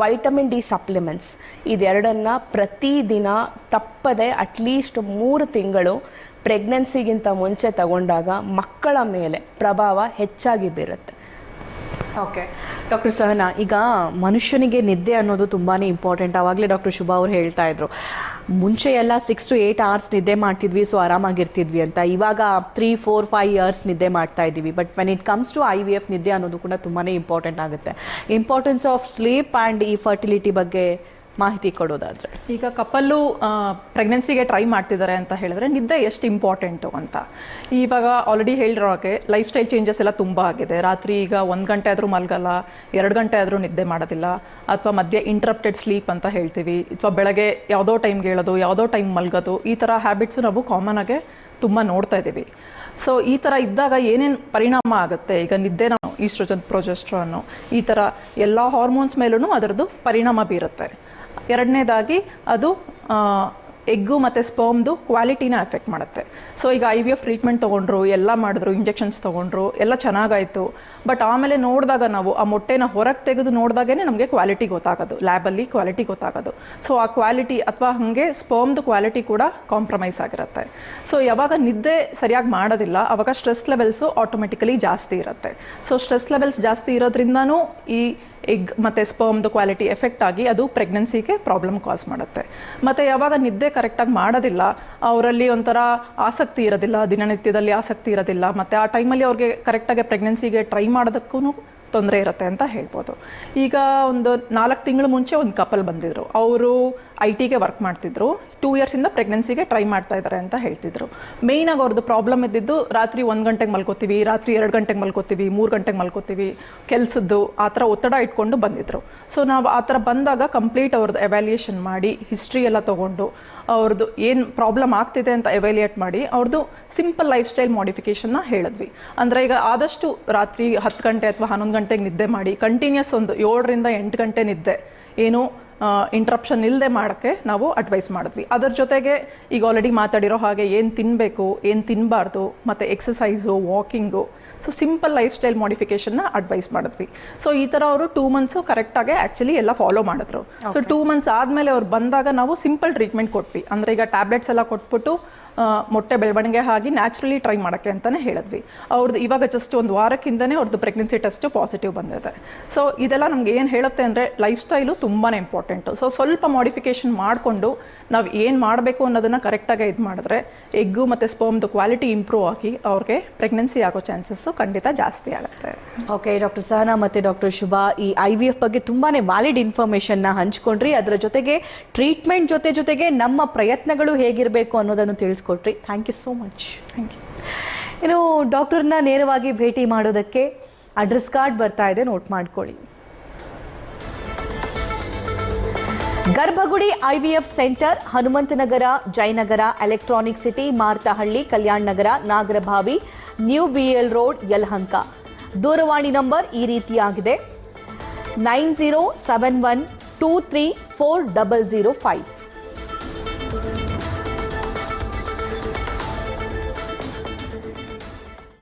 ವೈಟಮಿನ್ ಡಿ ಸಪ್ಲಿಮೆಂಟ್ಸ್ ಇದೆರಡನ್ನು ಪ್ರತಿದಿನ ತಪ್ಪದೆ ಅಟ್ಲೀಸ್ಟ್ ಮೂರು ತಿಂಗಳು ಪ್ರೆಗ್ನೆನ್ಸಿಗಿಂತ ಮುಂಚೆ ತಗೊಂಡಾಗ ಮಕ್ಕಳ ಮೇಲೆ ಪ್ರಭಾವ ಹೆಚ್ಚಾಗಿ ಬೀರುತ್ತೆ. ಓಕೆ ಡಾಕ್ಟರ್ ಸಹನಾ ಈಗ ಮನುಷ್ಯನಿಗೆ ನಿದ್ದೆ ಅನ್ನೋದು ತುಂಬಾ ಇಂಪಾರ್ಟೆಂಟ್ ಆವಾಗಲೇ ಡಾಕ್ಟರ್ ಶುಭಾ ಅವ್ರು ಹೇಳ್ತಾ ಇದ್ರು. ಮುಂಚೆ ಎಲ್ಲ ಸಿಕ್ಸ್ ಟು ಏಯ್ಟ್ ಅವರ್ಸ್ ನಿದ್ದೆ ಮಾಡ್ತಿದ್ವಿ ಸೊ ಆರಾಮಾಗಿರ್ತಿದ್ವಿ ಅಂತ. ಇವಾಗ ತ್ರೀ ಫೋರ್ ಫೈವ್ ಇಯರ್ಸ್ ನಿದ್ದೆ ಮಾಡ್ತಾ ಇದ್ದೀವಿ. But when it comes to I V F ನಿದ್ದೆ ಅನ್ನೋದು ಕೂಡ ತುಂಬಾ ಇಂಪಾರ್ಟೆಂಟ್ ಆಗುತ್ತೆ. ಇಂಪಾರ್ಟೆನ್ಸ್ ಆಫ್ ಸ್ಲೀಪ್ ಆ್ಯಂಡ್ ಈ ಫರ್ಟಿಲಿಟಿ ಬಗ್ಗೆ ಮಾಹಿತಿ ಕೊಡೋದಾದರೆ. ಈಗ ಕಪಲ್ಲು ಪ್ರೆಗ್ನೆನ್ಸಿಗೆ ಟ್ರೈ ಮಾಡ್ತಿದ್ದಾರೆ ಅಂತ ಹೇಳಿದ್ರೆ ನಿದ್ದೆ ಎಷ್ಟು ಇಂಪಾರ್ಟೆಂಟು ಅಂತ. ಇವಾಗ ಆಲ್ರೆಡಿ ಹೇಳಿರೋ ಹಾಗೆ ಲೈಫ್ ಸ್ಟೈಲ್ ಚೇಂಜಸ್ ಎಲ್ಲ ತುಂಬ ಆಗಿದೆ. ರಾತ್ರಿ ಈಗ ಒಂದು ಗಂಟೆ ಆದರೂ ಮಲಗಲ್ಲ, ಎರಡು ಗಂಟೆ ಆದರೂ ನಿದ್ದೆ ಮಾಡೋದಿಲ್ಲ, ಅಥವಾ ಮಧ್ಯೆ ಇಂಟ್ರಪ್ಟೆಡ್ ಸ್ಲೀಪ್ ಅಂತ ಹೇಳ್ತೀವಿ, ಅಥವಾ ಬೆಳಗ್ಗೆ ಯಾವುದೋ ಟೈಮ್ಗೆ ಹೇಳೋದು, ಯಾವುದೋ ಟೈಮ್ ಮಲಗೋದು, ಈ ಥರ ಹ್ಯಾಬಿಟ್ಸು ನಾವು ಕಾಮನ್ ಆಗಿ ತುಂಬ ನೋಡ್ತಾ ಇದ್ದೀವಿ. ಸೊ ಈ ಥರ ಇದ್ದಾಗ ಏನೇನು ಪರಿಣಾಮ ಆಗುತ್ತೆ? ಈಗ ನಿದ್ದೆ ನಾವು ಈಸ್ಟ್ರೋಜನ್ ಪ್ರೊಜೆಸ್ಟ್ರಾನು ಈ ಥರ ಎಲ್ಲ ಹಾರ್ಮೋನ್ಸ್ ಮೇಲೂ ಅದರದ್ದು ಪರಿಣಾಮ ಬೀರುತ್ತೆ. ಎರಡನೇದಾಗಿ ಅದು ಎಗ್ಗು ಮತ್ತು ಸ್ಪರ್ಮ್ದು ಕ್ವಾಲಿಟಿನ ಎಫೆಕ್ಟ್ ಮಾಡುತ್ತೆ. ಸೊ ಈಗ ಐ ವಿ ಎಫ್ ಟ್ರೀಟ್ಮೆಂಟ್ ತೊಗೊಂಡ್ರು, ಎಲ್ಲ ಮಾಡಿದ್ರು ಇಂಜೆಕ್ಷನ್ಸ್ ತೊಗೊಂಡ್ರು, ಎಲ್ಲ ಚೆನ್ನಾಗಾಯಿತು. ಬಟ್ ಆಮೇಲೆ ನೋಡಿದಾಗ ನಾವು ಆ ಮೊಟ್ಟೆನ ಹೊರಗೆ ತೆಗೆದು ನೋಡಿದಾಗೇ ನಮಗೆ ಕ್ವಾಲಿಟಿ ಗೊತ್ತಾಗೋದು. ಲ್ಯಾಬಲ್ಲಿ ಕ್ವಾಲಿಟಿ ಗೊತ್ತಾಗೋದು. ಸೊ ಆ ಕ್ವಾಲಿಟಿ ಅಥವಾ ಹಾಗೆ ಸ್ಪರ್ಮ್ದು ಕ್ವಾಲಿಟಿ ಕೂಡ ಕಾಂಪ್ರಮೈಸ್ ಆಗಿರುತ್ತೆ. ಸೊ ಯಾವಾಗ ನಿದ್ದೆ ಸರಿಯಾಗಿ ಮಾಡೋದಿಲ್ಲ, ಅವಾಗ ಸ್ಟ್ರೆಸ್ ಲೆವೆಲ್ಸು ಆಟೋಮೆಟಿಕಲಿ ಜಾಸ್ತಿ ಇರುತ್ತೆ. ಸೊ ಸ್ಟ್ರೆಸ್ ಲೆವೆಲ್ಸ್ ಜಾಸ್ತಿ ಇರೋದ್ರಿಂದನೂ ಈ ಎಗ್ ಮತ್ತು ಸ್ಪರ್ಮ್ದು ಕ್ವಾಲಿಟಿ ಎಫೆಕ್ಟ್ ಆಗಿ ಅದು ಪ್ರೆಗ್ನೆನ್ಸಿಗೆ ಪ್ರಾಬ್ಲಮ್ ಕಾಸ್ ಮಾಡುತ್ತೆ. ಮತ್ತು ಯಾವಾಗ ನಿದ್ದೆ ಕರೆಕ್ಟಾಗಿ ಮಾಡೋದಿಲ್ಲ, ಅವರಲ್ಲಿ ಒಂಥರ ಆಸಕ್ತಿ ಇರೋದಿಲ್ಲ, ದಿನನಿತ್ಯದಲ್ಲಿ ಆಸಕ್ತಿ ಇರೋದಿಲ್ಲ, ಮತ್ತು ಆ ಟೈಮಲ್ಲಿ ಅವ್ರಿಗೆ ಕರೆಕ್ಟಾಗಿ ಪ್ರೆಗ್ನೆನ್ಸಿಗೆ ಟ್ರೈ ಮಾಡೋದಕ್ಕೂ ತೊಂದರೆ ಇರುತ್ತೆ ಅಂತ ಹೇಳ್ಬೋದು. ಈಗ ಒಂದು ನಾಲ್ಕು ತಿಂಗಳು ಮುಂಚೆ ಒಂದು ಕಪಲ್ ಬಂದಿದ್ರು. ಅವರು ಐ ಟಿಗೆ ವರ್ಕ್ ಮಾಡ್ತಿದ್ರು. ಟೂ ಇಯರ್ಸಿಂದ ಪ್ರೆಗ್ನೆನ್ಸಿಗೆ ಟ್ರೈ ಮಾಡ್ತಾ ಇದ್ದಾರೆ ಅಂತ ಹೇಳ್ತಿದ್ರು. ಮೇಯ್ನಾಗಿ ಅವ್ರದ್ದು ಪ್ರಾಬ್ಲಮ್ ಇದ್ದಿದ್ದು ರಾತ್ರಿ ಒಂದು ಗಂಟೆಗೆ ಮಲ್ಕೋತೀವಿ, ರಾತ್ರಿ ಎರಡು ಗಂಟೆಗೆ ಮಲ್ಕೋತೀವಿ, ಮೂರು ಗಂಟೆಗೆ ಮಲ್ಕೋತೀವಿ, ಕೆಲಸದ್ದು ಆ ಥರ ಒತ್ತಡ ಇಟ್ಕೊಂಡು ಬಂದಿದ್ರು. ಸೊ ನಾವು ಆ ಥರ ಬಂದಾಗ ಕಂಪ್ಲೀಟ್ ಅವ್ರದ್ದು ಎವ್ಯಾಲ್ಯೂಯೇಷನ್ ಮಾಡಿ ಹಿಸ್ಟ್ರಿ ಎಲ್ಲ ತೊಗೊಂಡು ಅವ್ರದ್ದು ಏನು ಪ್ರಾಬ್ಲಮ್ ಆಗ್ತಿದೆ ಅಂತ ಎವ್ಯಾಲಿಯೇಟ್ ಮಾಡಿ ಅವ್ರದ್ದು ಸಿಂಪಲ್ ಲೈಫ್ ಸ್ಟೈಲ್ ಮಾಡಿಫಿಕೇಷನ್ನ ಹೇಳಿದ್ವಿ. ಅಂದರೆ ಈಗ ಆದಷ್ಟು ರಾತ್ರಿ ಹತ್ತು ಗಂಟೆ ಅಥವಾ ಹನ್ನೊಂದು ಗಂಟೆಗೆ ನಿದ್ದೆ ಮಾಡಿ ಕಂಟಿನ್ಯೂಸ್ ಒಂದು ಏಳರಿಂದ ಎಂಟು ಗಂಟೆ ನಿದ್ದೆ ಏನು ಇಂಟ್ರಪ್ಷನ್ ಇಲ್ಲದೆ ಮಾಡೋಕ್ಕೆ ನಾವು ಅಡ್ವೈಸ್ ಮಾಡಿದ್ವಿ. ಅದರ ಜೊತೆಗೆ ಈಗ ಆಲ್ರೆಡಿ ಮಾತಾಡಿರೋ ಹಾಗೆ ಏನು ತಿನ್ನಬೇಕು ಏನು ತಿನ್ನಬಾರ್ದು ಮತ್ತು exercise walking so simple lifestyle ಮಾಡಿಫಿಕೇಷನ್ನ advise ಮಾಡಿದ್ವಿ. ಸೊ ಈ ಥರ ಅವರು ಟೂ ಮಂತ್ಸು ಕರೆಕ್ಟಾಗಿ ಆ್ಯಕ್ಚುಲಿ ಎಲ್ಲ ಫಾಲೋ ಮಾಡಿದ್ರು. ಸೊ ಟೂ ಮಂತ್ಸ್ ಆದಮೇಲೆ ಅವ್ರು ಬಂದಾಗ ನಾವು ಸಿಂಪಲ್ ಟ್ರೀಟ್ಮೆಂಟ್ ಕೊಟ್ವಿ. ಅಂದರೆ ಈಗ ಟ್ಯಾಬ್ಲೆಟ್ಸ್ ಎಲ್ಲ ಕೊಟ್ಬಿಟ್ಟು ಮೊಟ್ಟೆ ಬೆಳವಣಿಗೆ ಆಗಿ ನ್ಯಾಚುರಲಿ ಟ್ರೈ ಮಾಡೋಕ್ಕೆ ಅಂತಲೇ ಹೇಳಿದ್ವಿ. ಅವ್ರದ್ದು ಇವಾಗ ಜಸ್ಟ್ ಒಂದು ವಾರಕ್ಕಿಂತಲೇ ಅವ್ರದ್ದು ಪ್ರೆಗ್ನೆನ್ಸಿ ಟೆಸ್ಟು ಪಾಸಿಟಿವ್ ಬಂದಿದೆ. ಸೊ ಇದೆಲ್ಲ ನಮ್ಗೆ ಏನು ಹೇಳುತ್ತೆ ಅಂದರೆ ಲೈಫ್ ಸ್ಟೈಲು ತುಂಬಾ ಇಂಪಾರ್ಟೆಂಟು ಸೊ ಸ್ವಲ್ಪ ಮಾಡಿಫಿಕೇಷನ್ ಮಾಡಿಕೊಂಡು ನಾವು ಏನು ಮಾಡಬೇಕು ಅನ್ನೋದನ್ನು ಕರೆಕ್ಟಾಗಿ ಇದು ಮಾಡಿದ್ರೆ ಎಗ್ಗು ಮತ್ತು ಸ್ಪರ್ಮ್ದು ಕ್ವಾಲಿಟಿ ಇಂಪ್ರೂವ್ ಆಗಿ ಅವ್ರಿಗೆ ಪ್ರೆಗ್ನೆನ್ಸಿ ಆಗೋ ಚಾನ್ಸಸ್ಸು ಖಂಡಿತ ಜಾಸ್ತಿ ಆಗುತ್ತೆ. ಓಕೆ ಡಾಕ್ಟರ್ ಸಹನಾ ಮತ್ತು ಡಾಕ್ಟರ್ ಶುಭಾ ಈ ಐ ವಿ ಎಫ್ ಬಗ್ಗೆ ತುಂಬಾ ವ್ಯಾಲಿಡ್ ಇನ್ಫಾರ್ಮೇಷನ್ನ ಹಂಚ್ಕೊಂಡ್ರಿ. ಅದರ ಜೊತೆಗೆ ಟ್ರೀಟ್ಮೆಂಟ್ ಜೊತೆ ಜೊತೆಗೆ ನಮ್ಮ ಪ್ರಯತ್ನಗಳು ಹೇಗಿರಬೇಕು ಅನ್ನೋದನ್ನು ತಿಳಿಸ್ಕೊಟ್ರಿ. Thank you so much thank you ಇನ್ನು ಡಾಕ್ಟರ್ನ ನೇರವಾಗಿ ಭೇಟಿ ಮಾಡೋದಕ್ಕೆ ಅಡ್ರೆಸ್ ಕಾರ್ಡ್ ಬರ್ತಾ ಇದೆ ನೋಟ್ ಮಾಡ್ಕೊಳ್ಳಿ. Garbhagudi IVF centre Hanumanthanagar Jayanagar Electronic City Marathahalli Kalyan Nagar Nagarabhavi New BEL Road Yelahanka. ದೂರವಾಣಿ ನಂಬರ್ ಈ ರೀತಿಯಾಗಿದೆ. Nine zero seven one two three four double zero five.